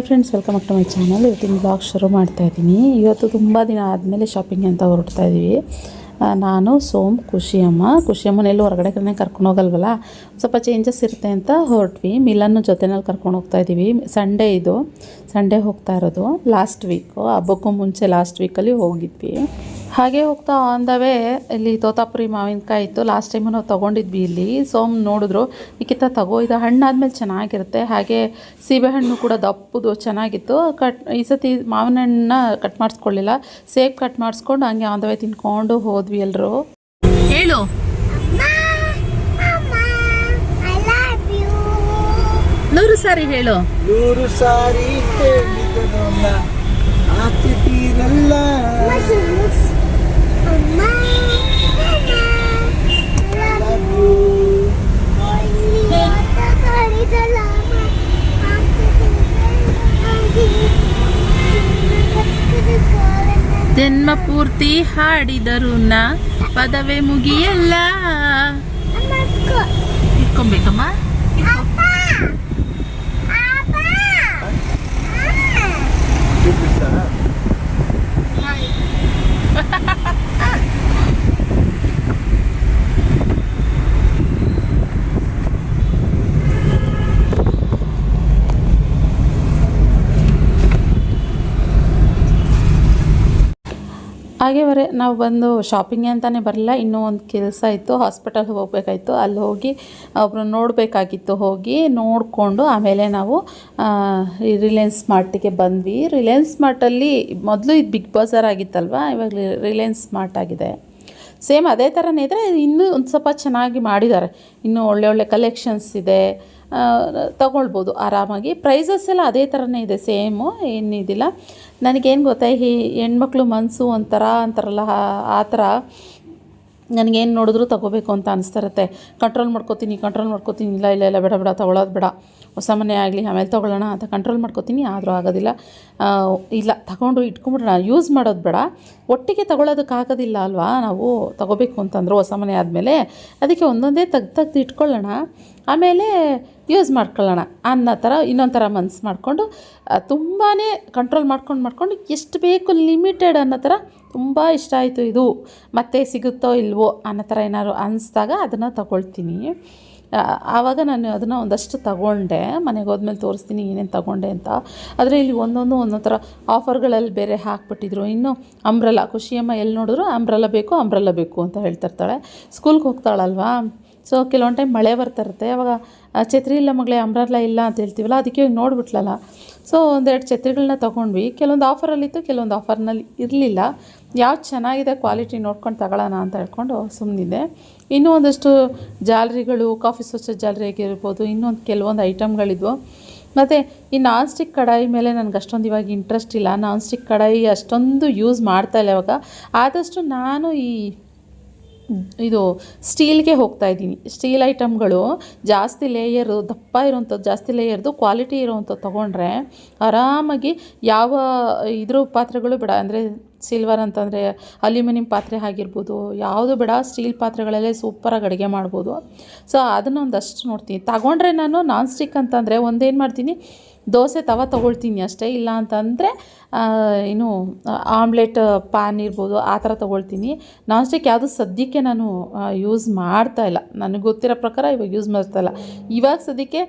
Hi friends welcome back to my channel ಇವತ್ತಿನ blog ಶುರು ಮಾಡ್ತಾ ಇದ್ದೀನಿ. ಇವತ್ತು ತುಂಬ ದಿನ ಆದಮೇಲೆ ಶಾಪಿಂಗ್ ಅಂತ ಹೊರಡ್ತಾ ಇದ್ದೀವಿ. ನಾನು, ಸೋಮ್, ಖುಷಿಯಮ್ಮ. ಖುಷಿಯಮ್ಮನ ಎಲ್ಲೂ ಹೊರಗಡೆ ಕಡೆ ಕರ್ಕೊಂಡು ಹೋಗಲ್ವಲ್ಲ? ಸ್ವಲ್ಪ ಚೇಂಜಸ್ ಇರುತ್ತೆ ಅಂತ ಹೊರಟ್ವಿ. ಮಿಲನ್ನು ಜೊತೆನಲ್ಲಿ ಕರ್ಕೊಂಡು ಹೋಗ್ತಾ ಇದ್ದೀವಿ. ಸಂಡೇ ಇದು. ಸಂಡೇ ಹೋಗ್ತಾ ಇರೋದು. ಲಾಸ್ಟ್ ವೀಕು ಹಬ್ಬಕ್ಕೂ ಮುಂಚೆ ಲಾಸ್ಟ್ ವೀಕಲ್ಲಿ ಹೋಗಿದ್ವಿ. ಹಾಗೆ ಹೋಗ್ತಾ ಆನ್ ದ ವೇ ಇಲ್ಲಿ ತೋತಾಪುರಿ ಮಾವಿನಕಾಯಿ ಇತ್ತು. ಲಾಸ್ಟ್ ಟೈಮು ನಾವು ತೊಗೊಂಡಿದ್ವಿ ಇಲ್ಲಿ. ಸೋಮ್ ನೋಡಿದ್ರು ನಿಖಿತ ತಗೋ ಇದು ಹಣ್ಣಾದಮೇಲೆ ಚೆನ್ನಾಗಿರುತ್ತೆ. ಹಾಗೆ ಸೀಬೆಹಣ್ಣು ಕೂಡ ದಪ್ಪದು ಚೆನ್ನಾಗಿತ್ತು. ಕಟ್ ಈ ಸತಿ ಮಾವಿನ ಹಣ್ಣನ್ನ ಕಟ್ ಮಾಡಿಸ್ಕೊಳ್ಳಿಲ್ಲ. ಸೇಬ್ ಕಟ್ ಮಾಡಿಸ್ಕೊಂಡು ಹಂಗೆ ಆನ್ ದ ವೇ ತಿನ್ಕೊಂಡು ಹೋದ್ವಿ ಎಲ್ಲರೂ ಹೇಳು. ನೂರು ಸಾರಿ ಹೇಳು. ನೂರು ಸಾರಿ ಜನ್ಮ ಪೂರ್ತಿ ಹಾಡಿದರು ನಾ ಪದವೇ ಮುಗಿಯಲ್ಲ ಇಟ್ಕೊಬೇಕಮ್ಮ ಹಾಗೆ ಬರೀ ನಾವು ಬಂದು ಶಾಪಿಂಗ್ ಅಂತಲೇ ಬರಲಿಲ್ಲ, ಇನ್ನೂ ಒಂದು ಕೆಲಸ ಇತ್ತು ಹಾಸ್ಪಿಟಲ್ಗೆ ಹೋಗಬೇಕಾಯ್ತು. ಅಲ್ಲಿ ಹೋಗಿ ಒಬ್ಬರು ನೋಡಬೇಕಾಗಿತ್ತು, ಹೋಗಿ ನೋಡಿಕೊಂಡು ಆಮೇಲೆ ನಾವು ರಿಲಯನ್ಸ್ ಸ್ಮಾರ್ಟಿಗೆ ಬಂದ್ವಿ. ರಿಲಯನ್ಸ್ ಸ್ಮಾರ್ಟಲ್ಲಿ ಮೊದಲು ಇದು ಬಿಗ್ ಬಜಾರ್ ಆಗಿತ್ತಲ್ವ? ಇವಾಗ ರಿಲಯನ್ಸ್ ಸ್ಮಾರ್ಟ್ ಆಗಿದೆ. ಸೇಮ್ ಅದೇ ಥರನೇ ಇದ್ದರೆ ಇನ್ನೂ ಒಂದು ಸ್ವಲ್ಪ ಚೆನ್ನಾಗಿ ಮಾಡಿದ್ದಾರೆ. ಇನ್ನೂ ಒಳ್ಳೆ ಒಳ್ಳೆ ಕಲೆಕ್ಷನ್ಸ್ ಇದೆ. ತಗೊಳ್ಬೋದು. ಆರಾಮಾಗಿ. ಪ್ರೈಸಸ್ ಎಲ್ಲ ಅದೇ ಥರನೇ ಇದೆ ಸೇಮು ಏನಿದಿಲ್ಲ ನನಗೇನು ಗೊತ್ತಾ ಹೆಣ್ಮಕ್ಳು ಮನಸ್ಸು ಒಂಥರ ಅಂತಾರಲ್ಲ ಆ ಥರ. ನನಗೇನು ನೋಡಿದ್ರು ತಗೋಬೇಕು ಅಂತ ಅನಿಸ್ತಿರತ್ತೆ. ಕಂಟ್ರೋಲ್ ಮಾಡ್ಕೋತೀನಿ ಕಂಟ್ರೋಲ್ ಮಾಡ್ಕೋತೀನಿ. ಇಲ್ಲ ಇಲ್ಲ ಇಲ್ಲ, ಬೇಡ ಬೇಡ, ತೊಗೊಳೋದು ಬೇಡ. ಹೊಸ ಮನೆ ಆಗಲಿ, ಆಮೇಲೆ ತೊಗೊಳ್ಳೋಣ ಅಂತ ಕಂಟ್ರೋಲ್ ಮಾಡ್ಕೋತೀನಿ, ಆದರೂ ಆಗೋದಿಲ್ಲ. ಇಲ್ಲ, ತಗೊಂಡು ಇಟ್ಕೊಂಬಿಡೋಣ ಯೂಸ್ ಮಾಡೋದು ಬೇಡ. ಒಟ್ಟಿಗೆ ತಗೊಳ್ಳೋದಕ್ಕಾಗೋದಿಲ್ಲ ಅಲ್ವಾ? ನಾವು ತಗೋಬೇಕು ಅಂತಂದರು ಹೊಸ ಮನೆ ಆದಮೇಲೆ ಅದಕ್ಕೆ ಒಂದೊಂದೇ ತೆಗ್ದು ತೆಗ್ದು ಇಟ್ಕೊಳ್ಳೋಣ. ಆಮೇಲೆ ಯೂಸ್ ಮಾಡ್ಕೊಳ್ಳೋಣ. ಅನ್ನೋ ಥರ ಇನ್ನೊಂದು ಥರ ಮನ್ಸು ಮಾಡಿಕೊಂಡು ತುಂಬಾ ಕಂಟ್ರೋಲ್ ಮಾಡ್ಕೊಂಡು ಮಾಡ್ಕೊಂಡು, ಎಷ್ಟು ಬೇಕು ಲಿಮಿಟೆಡ್ ಅನ್ನೋ ಥರ ತುಂಬ ಇಷ್ಟ ಆಯಿತು ಇದು. ಮತ್ತೆ ಸಿಗುತ್ತೋ ಇಲ್ವೋ ಅನ್ನೋ ಥರ ಏನಾದ್ರು ಅನಿಸ್ದಾಗ ಅದನ್ನು ತಗೊಳ್ತೀನಿ. ಆವಾಗ ನಾನು ಅದನ್ನು ಒಂದಷ್ಟು ತಗೊಂಡೆ. ಮನೆಗೆ ಹೋದ್ಮೇಲೆ ತೋರಿಸ್ತೀನಿ ಏನೇನು ತಗೊಂಡೆ ಅಂತ. ಆದರೆ ಇಲ್ಲಿ ಒಂದೊಂದು ಒಂದೊಂದು ಥರ ಆಫರ್ಗಳಲ್ಲಿ ಬೇರೆ ಹಾಕ್ಬಿಟ್ಟಿದ್ರು. ಇನ್ನು ಅಂಬ್ರಲ್ಲ, ಖುಷಿಯಮ್ಮ ಎಲ್ಲಿ ನೋಡಿದ್ರು ಅಂಬ್ರಲ್ಲ ಬೇಕು ಅಂಬ್ರಲ್ಲ ಬೇಕು ಅಂತ ಹೇಳ್ತಿರ್ತಾಳೆ ಸ್ಕೂಲ್ಗೆ ಹೋಗ್ತಾಳಲ್ವಾ? ಸೊ ಕೆಲವೊಂದು ಟೈಮ್ ಮಳೆ ಬರ್ತಾ ಇರುತ್ತೆ. ಅವಾಗ ಛತ್ರಿ ಇಲ್ಲ ಮಗಳೇ ಅಂಬ್ರಲ್ಲ ಇಲ್ಲ ಅಂತ ಹೇಳ್ತೀವಲ್ಲ, ಅದಕ್ಕೆ ಇವಾಗ ನೋಡ್ಬಿಟ್ಲಲ್ಲ. ಸೊ ಒಂದೆರಡು ಛತ್ರಿಗಳನ್ನ ತೊಗೊಂಡ್ವಿ. ಕೆಲವೊಂದು ಆಫರಲ್ಲಿತ್ತು ಕೆಲವೊಂದು ಆಫರ್ನಲ್ಲಿ ಇರಲಿಲ್ಲ. ಯಾವ್ದು ಚೆನ್ನಾಗಿದೆ ಕ್ವಾಲಿಟಿ ನೋಡ್ಕೊಂಡು ತಗೊಳ್ಳೋಣ ಅಂತ ಹೇಳ್ಕೊಂಡು ಸುಮ್ಮನಿದ್ದೆ ಇನ್ನೂ ಒಂದಷ್ಟು ಜಾಲರಿಗಳು ಕಾಫಿ ಸ್ವಚ್ಛ ಜಾಲರಿ ಆಗಿರ್ಬೋದು, ಇನ್ನೊಂದು ಕೆಲವೊಂದು ಐಟಮ್ಗಳಿದ್ವು ಮತ್ತು, ಈ ನಾನ್ ಸ್ಟಿಕ್ ಕಡಾಯಿ ಮೇಲೆ ನನಗೆ ಅಷ್ಟೊಂದು ಇವಾಗ ಇಂಟ್ರೆಸ್ಟ್ ಇಲ್ಲ. ನಾನ್ ಸ್ಟಿಕ್ ಕಡಾಯಿ ಅಷ್ಟೊಂದು ಯೂಸ್ ಮಾಡ್ತಾ ಇಲ್ಲ ಇವಾಗ. ಆದಷ್ಟು ನಾನು ಈ ಇದು ಸ್ಟೀಲ್ಗೆ ಹೋಗ್ತಾ ಇದ್ದೀನಿ. ಸ್ಟೀಲ್ ಐಟಮ್ಗಳು ಜಾಸ್ತಿ ಲೇಯರು ದಪ್ಪ ಇರೋಂಥದ್ದು ಜಾಸ್ತಿ ಲೇಯರ್ದು ಕ್ವಾಲಿಟಿ ಇರೋವಂಥದ್ದು ತೊಗೊಂಡ್ರೆ ಆರಾಮಾಗಿ ಯಾವ ಇದ್ರ ಪಾತ್ರೆಗಳು ಬೇಡ. ಅಂದರೆ ಸಿಲ್ವರ್ ಅಂತಂದರೆ ಅಲ್ಯೂಮಿನಿಯಂ ಪಾತ್ರೆ ಆಗಿರ್ಬೋದು, ಯಾವುದು ಬೇಡ ಸ್ಟೀಲ್ ಪಾತ್ರೆಗಳಲ್ಲೇ ಸೂಪರಾಗಿ ಅಡುಗೆ ಮಾಡ್ಬೋದು. ಸೊ ಅದನ್ನು ಒಂದಷ್ಟು ನೋಡ್ತೀನಿ. ತಗೊಂಡ್ರೆ ನಾನು ನಾನ್ ಸ್ಟಿಕ್ ಅಂತಂದರೆ ಒಂದೇನು ಮಾಡ್ತೀನಿ? ದೋಸೆ ತವ ತೊಗೊಳ್ತೀನಿ ಅಷ್ಟೇ ಇಲ್ಲ ಅಂತಂದರೆ ಏನು ಆಮ್ಲೆಟ್ ಪ್ಯಾನ್ ಇರ್ಬೋದು ಆ ಥರ ತೊಗೊಳ್ತೀನಿ. ನಾನ್ ಸ್ಟಿಕ್ ಯಾವುದು ಸದ್ಯಕ್ಕೆ ನಾನು ಯೂಸ್ ಮಾಡ್ತಾ ಇಲ್ಲ. ನನಗೆ ಗೊತ್ತಿರೋ ಪ್ರಕಾರ ಇವಾಗ ಯೂಸ್ ಮಾಡ್ತಾ ಇಲ್ಲ. ಇವಾಗ ಸದ್ಯಕ್ಕೆ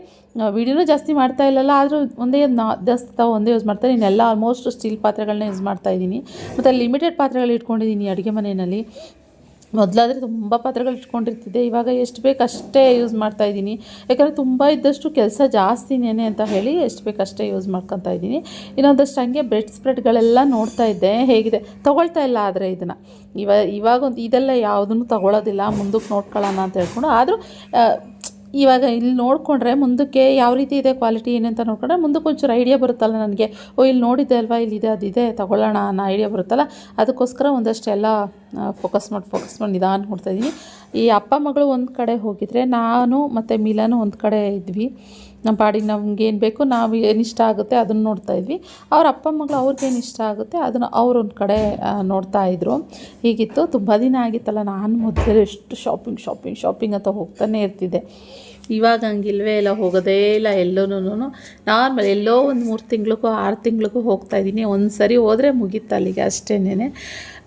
ವಿಡಿಯೋನೂ ಜಾಸ್ತಿ ಮಾಡ್ತಾ ಇಲ್ಲಲ್ಲ, ಆದರೂ ಒಂದೇ ನಾ, ಜಾಸ್ತಿ ತಾವು ಒಂದೇ ಯೂಸ್ ಮಾಡ್ತಾರೆ. ಇನ್ನೆಲ್ಲ ಆಲ್ಮೋಸ್ಟ್ ಸ್ಟೀಲ್ ಪಾತ್ರೆಗಳನ್ನ ಯೂಸ್ ಮಾಡ್ತಾ ಇದ್ದೀನಿ. ಮತ್ತು ಲಿಮಿಟೆಡ್ ಪಾತ್ರೆಗಳು ಇಟ್ಕೊಂಡಿದ್ದೀನಿ ಅಡುಗೆ ಮನೆಯಲ್ಲಿ. ಮೊದಲಾದರೆ ತುಂಬ ಪಾತ್ರೆಗಳು ಇಟ್ಕೊಂಡಿರ್ತಿದ್ದೆ. ಇವಾಗ ಎಷ್ಟು ಬೇಕು ಅಷ್ಟೇ ಯೂಸ್ ಮಾಡ್ತಾ ಇದ್ದೀನಿ. ಯಾಕಂದರೆ ತುಂಬ ಇದ್ದಷ್ಟು ಕೆಲಸ ಜಾಸ್ತಿನೇ ಅಂತ ಹೇಳಿ ಎಷ್ಟು ಬೇಕು ಅಷ್ಟೇ ಯೂಸ್ ಮಾಡ್ಕೊತಾ ಇದ್ದೀನಿ. ಇನ್ನೊಂದಷ್ಟು ಹಂಗೆ ಬ್ರೆಡ್ ಸ್ಪ್ರೆಡ್ಗಳೆಲ್ಲ ನೋಡ್ತಾ ಇದ್ದೆ. ಹೇಗಿದೆ? ತೊಗೊಳ್ತಾ ಇಲ್ಲ ಆದರೆ ಇದನ್ನು. ಇವ ಇವಾಗ ಒಂದು ಇದೆಲ್ಲ ಯಾವುದನ್ನು ತೊಗೊಳೋದಿಲ್ಲ. ಮುಂದಕ್ಕೆ ನೋಡ್ಕೊಳ್ಳೋಣ ಅಂತ ಹೇಳ್ಕೊಂಡು. ಆದರೂ ಇವಾಗ ಇಲ್ಲಿ ನೋಡಿಕೊಂಡ್ರೆ ಮುಂದಕ್ಕೆ ಯಾವ ರೀತಿ ಇದೆ ಕ್ವಾಲಿಟಿ ಏನಂತ ನೋಡ್ಕೊಂಡ್ರೆ ಮುಂದಕ್ಕೆ ಒಂಚೂರು ಐಡಿಯಾ ಬರುತ್ತಲ್ಲ ನನಗೆ. ಓ, ಇಲ್ಲಿ ನೋಡಿದ್ದೆ ಅಲ್ವಾ ಇಲ್ಲಿದೆ ಅದಿದೆ ತಗೊಳ್ಳೋಣ ಅನ್ನೋ ಐಡಿಯಾ ಬರುತ್ತಲ್ಲ. ಅದಕ್ಕೋಸ್ಕರ ಒಂದಷ್ಟೆಲ್ಲ ಫೋಕಸ್ ಮಾಡಿ ಫೋಕಸ್ ಮಾಡಿ ನಿಧಾನ ನೋಡ್ತಾಯಿದ್ದೀನಿ ಈ ಅಪ್ಪ ಮಗಳು ಒಂದು ಕಡೆ ಹೋಗಿದ್ರೆ ನಾನು ಮತ್ತು ಮಿಲನು ಒಂದು ಕಡೆ ಇದ್ವಿ. ನಮ್ಮ ಪಾಡಿಗೆ ನಮ್ಗೆ ಏನು ಬೇಕು ನಾವು ಏನು ಇಷ್ಟ ಆಗುತ್ತೆ ಅದನ್ನು ನೋಡ್ತಾ ಇದ್ವಿ. ಅವ್ರ ಅಪ್ಪ ಮಗಳು ಅವ್ರಿಗೇನು ಇಷ್ಟ ಆಗುತ್ತೆ ಅದನ್ನು ಅವ್ರೊಂದು ಕಡೆ ನೋಡ್ತಾ ಇದ್ರು. ಹೀಗಿತ್ತು. ತುಂಬ ದಿನ ಆಗಿತ್ತಲ್ಲ, ನಾನು ಮೊದಲು ಎಷ್ಟು ಶಾಪಿಂಗ್ ಶಾಪಿಂಗ್ ಶಾಪಿಂಗ್ ಅಂತ ಹೋಗ್ತಾನೆ ಇರ್ತಿದ್ದೆ. ಇವಾಗ ಹಂಗಿಲ್ವೇ ಇಲ್ಲ, ಹೋಗೋದೇ ಇಲ್ಲ ಎಲ್ಲೂ ನಾರ್ಮಲ್ ಎಲ್ಲೋ ಒಂದು ಮೂರು ತಿಂಗಳಿಗೂ ಆರು ತಿಂಗಳಿಗೂ ಹೋಗ್ತಾ ಇದ್ದೀನಿ. ಒಂದು ಸರಿ ಹೋದರೆ ಮುಗೀತು ಅಲ್ಲಿಗೆ ಅಷ್ಟೇನೆ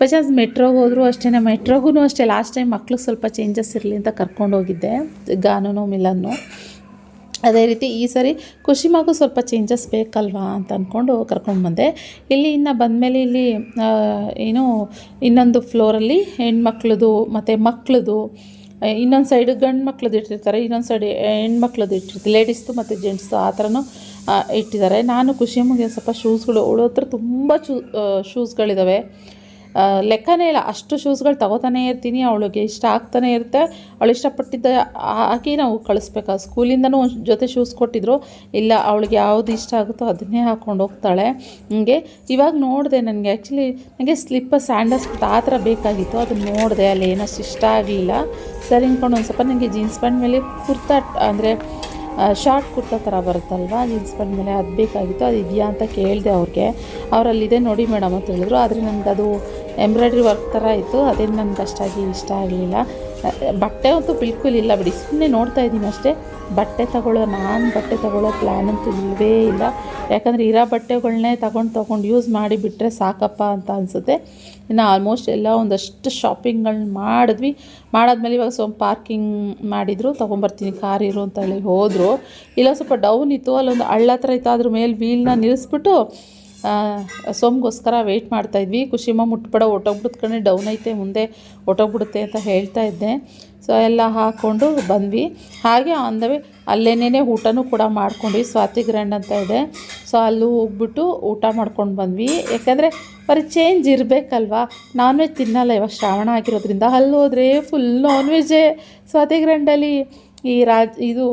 ಬಜಾಜ್ ಮೆಟ್ರೋಗೆ ಹೋದರೂ ಅಷ್ಟೇ ಮೆಟ್ರೋಗೂ ಅಷ್ಟೇ. ಲಾಸ್ಟ್ ಟೈಮ್ ಮಕ್ಳಿಗೆ ಸ್ವಲ್ಪ ಚೇಂಜಸ್ ಇರಲಿ ಅಂತ ಕರ್ಕೊಂಡು ಹೋಗಿದ್ದೆ, ಗಾನನು ಮಿಲನ್ನು. ಅದೇ ರೀತಿ ಈ ಸರಿ ಖುಷಿ ಮಗು ಸ್ವಲ್ಪ ಚೇಂಜಸ್ ಬೇಕಲ್ವಾ ಅಂತ ಅಂದ್ಕೊಂಡು ಕರ್ಕೊಂಡು ಬಂದೆ. ಇಲ್ಲಿ ಇನ್ನು ಬಂದಮೇಲೆ ಇಲ್ಲಿ ಏನು, ಇನ್ನೊಂದು ಫ್ಲೋರಲ್ಲಿ ಹೆಣ್ಮಕ್ಳದು ಮತ್ತು ಮಕ್ಳದು ಇನ್ನೊಂದು ಸೈಡ್ ಗಂಡು ಮಕ್ಳದ್ದು ಇಟ್ಟಿರ್ತಾರೆ, ಇನ್ನೊಂದು ಸೈಡ್ ಹೆಣ್ಮಕ್ಳದ್ದು ಇಟ್ಟಿರ್ತಾರೆ ಲೇಡೀಸ್ದು ಮತ್ತು ಜೆಂಟ್ಸ್ದು ಆ ಥರನೂ ಇಟ್ಟಿದ್ದಾರೆ. ನಾನು ಖುಷಿಯಮ್ಮಗೆ ಸ್ವಲ್ಪ ಶೂಸ್ಗಳು ಅವಳ ಹತ್ರ ತುಂಬ ಶೂ ಶೂಸ್ಗಳಿದ್ದಾವೆ ಲೆಕ್ಕನೇ ಇಲ್ಲ. ಅಷ್ಟು ಶೂಸ್ಗಳು ತಗೋತಾನೇ ಇರ್ತೀನಿ, ಅವಳಿಗೆ ಇಷ್ಟ ಆಗ್ತಾನೆ ಇರುತ್ತೆ. ಅವಳು ಇಷ್ಟಪಟ್ಟಿದ್ದ ಹಾಕಿ ನಾವು ಕಳಿಸ್ಬೇಕು. ಸ್ಕೂಲಿಂದನೂ ಒಂದು ಜೊತೆ ಶೂಸ್ ಕೊಟ್ಟಿದ್ರು. ಇಲ್ಲ, ಅವಳಿಗೆ ಯಾವುದು ಇಷ್ಟ ಆಗುತ್ತೋ ಅದನ್ನೇ ಹಾಕ್ಕೊಂಡು ಹೋಗ್ತಾಳೆ. ಹಿಂಗೆ ಇವಾಗ ನೋಡಿದೆ ನನಗೆ. ಆ್ಯಕ್ಚುಲಿ ನನಗೆ ಸ್ಲಿಪ್ಪರ್ ಸ್ಯಾಂಡಲ್ಸ್ ಆ ಥರ ಬೇಕಾಗಿತ್ತು. ಅದನ್ನು ನೋಡಿದೆ, ಅಲ್ಲಿ ಏನಷ್ಟು ಇಷ್ಟ ಆಗಲಿಲ್ಲ. ಸರಿ ಅಂದ್ಕೊಂಡು ಒಂದು ಸ್ವಲ್ಪ ನನಗೆ ಜೀನ್ಸ್ ಪ್ಯಾಂಟ್ ಮೇಲೆ ಕುರ್ತಾ, ಅಂದರೆ ಶಾರ್ಟ್ ಕುರ್ತಾ ಥರ ಬರುತ್ತಲ್ವ? ಜೀನ್ಸ್ ಪ್ಯಾಂಟ್ ಮೇಲೆ ಅದು ಬೇಕಾಗಿತ್ತು, ಅದು ಇದೆಯಾ ಅಂತ ಕೇಳಿದೆ ಅವ್ರಿಗೆ. ಅವರಲ್ಲಿದೆ ನೋಡಿ ಮೇಡಮ್ ಅಂತ ಹೇಳಿದ್ರು. ಆದರೆ ನನಗೆ ಅದು ಎಂಬ್ರಾಯ್ಡ್ರಿ ವರ್ಕ್ ಥರ ಇತ್ತು ಅದೇನು ನನಗೆ ಅಷ್ಟಾಗಿ ಇಷ್ಟ ಆಗಲಿಲ್ಲ. ಬಟ್ಟೆ ಅಂತೂ ಬಿಲ್ಕುಲ್ ಇಲ್ಲ ಬಿಡಿ ಸುಮ್ಮನೆ ನೋಡ್ತಾ ಇದ್ದೀನಿ ಅಷ್ಟೇ. ಬಟ್ಟೆ ತಗೊಳ್ಳೋ, ನಾನು ಬಟ್ಟೆ ತಗೊಳ್ಳೋ ಪ್ಲ್ಯಾನ್ ಅಂತೂ ಇಲ್ಲವೇ ಇಲ್ಲ. ಯಾಕಂದರೆ ಇರೋ ಬಟ್ಟೆಗಳನ್ನೇ ತಗೊಂಡು ತೊಗೊಂಡು ಯೂಸ್ ಮಾಡಿ ಬಿಟ್ಟರೆ ಸಾಕಪ್ಪ ಅಂತ ಅನಿಸುತ್ತೆ. ಇನ್ನು ಆಲ್ಮೋಸ್ಟ್ ಎಲ್ಲ ಒಂದಷ್ಟು ಶಾಪಿಂಗ್ಗಳನ್ನ ಮಾಡಿದ್ವಿ. ಮಾಡಾದ್ಮೇಲೆ ಇವಾಗ ಸ್ವಲ್ಪ ಪಾರ್ಕಿಂಗ್ ಮಾಡಿದರು, ತೊಗೊಂಬರ್ತೀನಿ ಕಾರ್ ಇರು ಅಂತ ಹೇಳಿ ಹೋದರು. ಇಲ್ಲ, ಸ್ವಲ್ಪ ಡೌನ್ ಇತ್ತು, ಅಲ್ಲೊಂದು ಹಳ್ಳ ಹತ್ರ ಇತ್ತು ಅದ್ರ ಮೇಲೆ ವೀಲ್ನ ನಿಲ್ಲಿಸ್ಬಿಟ್ಟು ಸೋಮ್ಗೋಸ್ಕರ ವೆಯ್ಟ್ ಮಾಡ್ತಾಯಿದ್ವಿ ಖುಷಿಮ ಮುಟ್ಬೇಡ ಹೊಟ್ಟೋಗ್ಬಿಡುತ್ತೆ ಕಣೆ ಡೌನ್ ಐತೆ, ಮುಂದೆ ಹೊಟ್ಟೋಗ್ಬಿಡುತ್ತೆ ಅಂತ ಹೇಳ್ತಾ ಇದ್ದೆ. ಸೊ ಎಲ್ಲ ಹಾಕ್ಕೊಂಡು ಬಂದ್ವಿ. ಹಾಗೆ ಆನ್ ದ ವೇ ಅಲ್ಲೇನೇ ಊಟನೂ ಕೂಡ ಮಾಡ್ಕೊಂಡ್ವಿ, ಸ್ವಾತಿ ಗ್ರ್ಯಾಂಡ್ ಅಂತ ಇದೆ. ಸೊ ಅಲ್ಲೂ ಹೋಗ್ಬಿಟ್ಟು ಊಟ ಮಾಡ್ಕೊಂಡು ಬಂದ್ವಿ. ಯಾಕಂದರೆ ಬರೀ ಚೇಂಜ್ ಇರಬೇಕಲ್ವಾ? ನಾನ್ ವೆಜ್ ತಿನ್ನಲ್ಲ ಇವಾಗ ಶ್ರಾವಣ ಆಗಿರೋದ್ರಿಂದ. ಅಲ್ಲಿ ಹೋದರೆ ಫುಲ್ ನಾನ್ ವೆಜ್ಜೇ ಸ್ವಾತಿ ಗ್ರ್ಯಾಂಡಲ್ಲಿ ಈ ರಾಜ್, ಇದು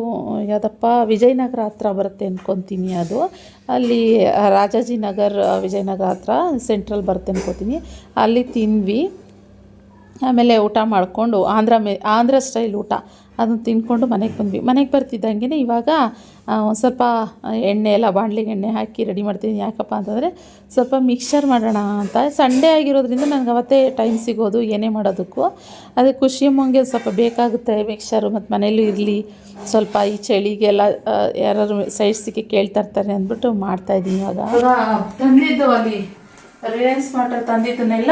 ಯಾವುದಪ್ಪ, ವಿಜಯನಗರ ಹತ್ರ ಬರುತ್ತೆ ಅಂದ್ಕೊತೀನಿ ಅದು. ಅಲ್ಲಿ ರಾಜಾಜಿನಗರ್ ವಿಜಯನಗರ ಹತ್ರ ಸೆಂಟ್ರಲ್ ಬರುತ್ತೆ ಅಂದ್ಕೋತೀನಿ ಅಲ್ಲಿ ತಿಂದ್ವಿ. ಆಮೇಲೆ ಊಟ ಮಾಡಿಕೊಂಡು ಆಂಧ್ರ ಮೇ, ಆಂಧ್ರ ಸ್ಟೈಲ್ ಊಟ. ಅದನ್ನು ತಿಂದ್ಕೊಂಡು ಮನೆಗೆ ಬಂದ್ವಿ. ಮನೆಗೆ ಬರ್ತಿದ್ದಂಗೆ ಇವಾಗ ಒಂದು ಸ್ವಲ್ಪ ಎಣ್ಣೆ ಎಲ್ಲ, ಬಾಣಲಿಗೆ ಎಣ್ಣೆ ಹಾಕಿ ರೆಡಿ ಮಾಡ್ತೀನಿ ಯಾಕಪ್ಪ ಅಂತಂದರೆ ಸ್ವಲ್ಪ ಮಿಕ್ಸರ್ ಮಾಡೋಣ ಅಂತ. ಸಂಡೇ ಆಗಿರೋದ್ರಿಂದ ನನಗೆ ಅವತ್ತೇ ಟೈಮ್ ಸಿಗೋದು, ಏನೇ ಮಾಡೋದಕ್ಕೂ. ಅದೇ ಖುಷಿ ಮಂಗೆ ಸ್ವಲ್ಪ ಬೇಕಾಗುತ್ತೆ ಮಿಕ್ಸರು ಮತ್ತು ಮನೇಲೂ ಇರಲಿ. ಸ್ವಲ್ಪ ಈ ಚಳಿಗೆಲ್ಲ ಯಾರು ಸೈಡ್ಸಿಗೆ ಕೇಳ್ತಾ ಇರ್ತಾರೆ ಅಂದ್ಬಿಟ್ಟು ಮಾಡ್ತಾಯಿದ್ದೀನಿ ಇವಾಗ. ತಂದಿದ್ದು ಅಲ್ಲಿ ರಿಲಯನ್ಸ್ ಮಾರ್ಟಲ್ಲಿ ತಂದಿದ್ದನ್ನೆಲ್ಲ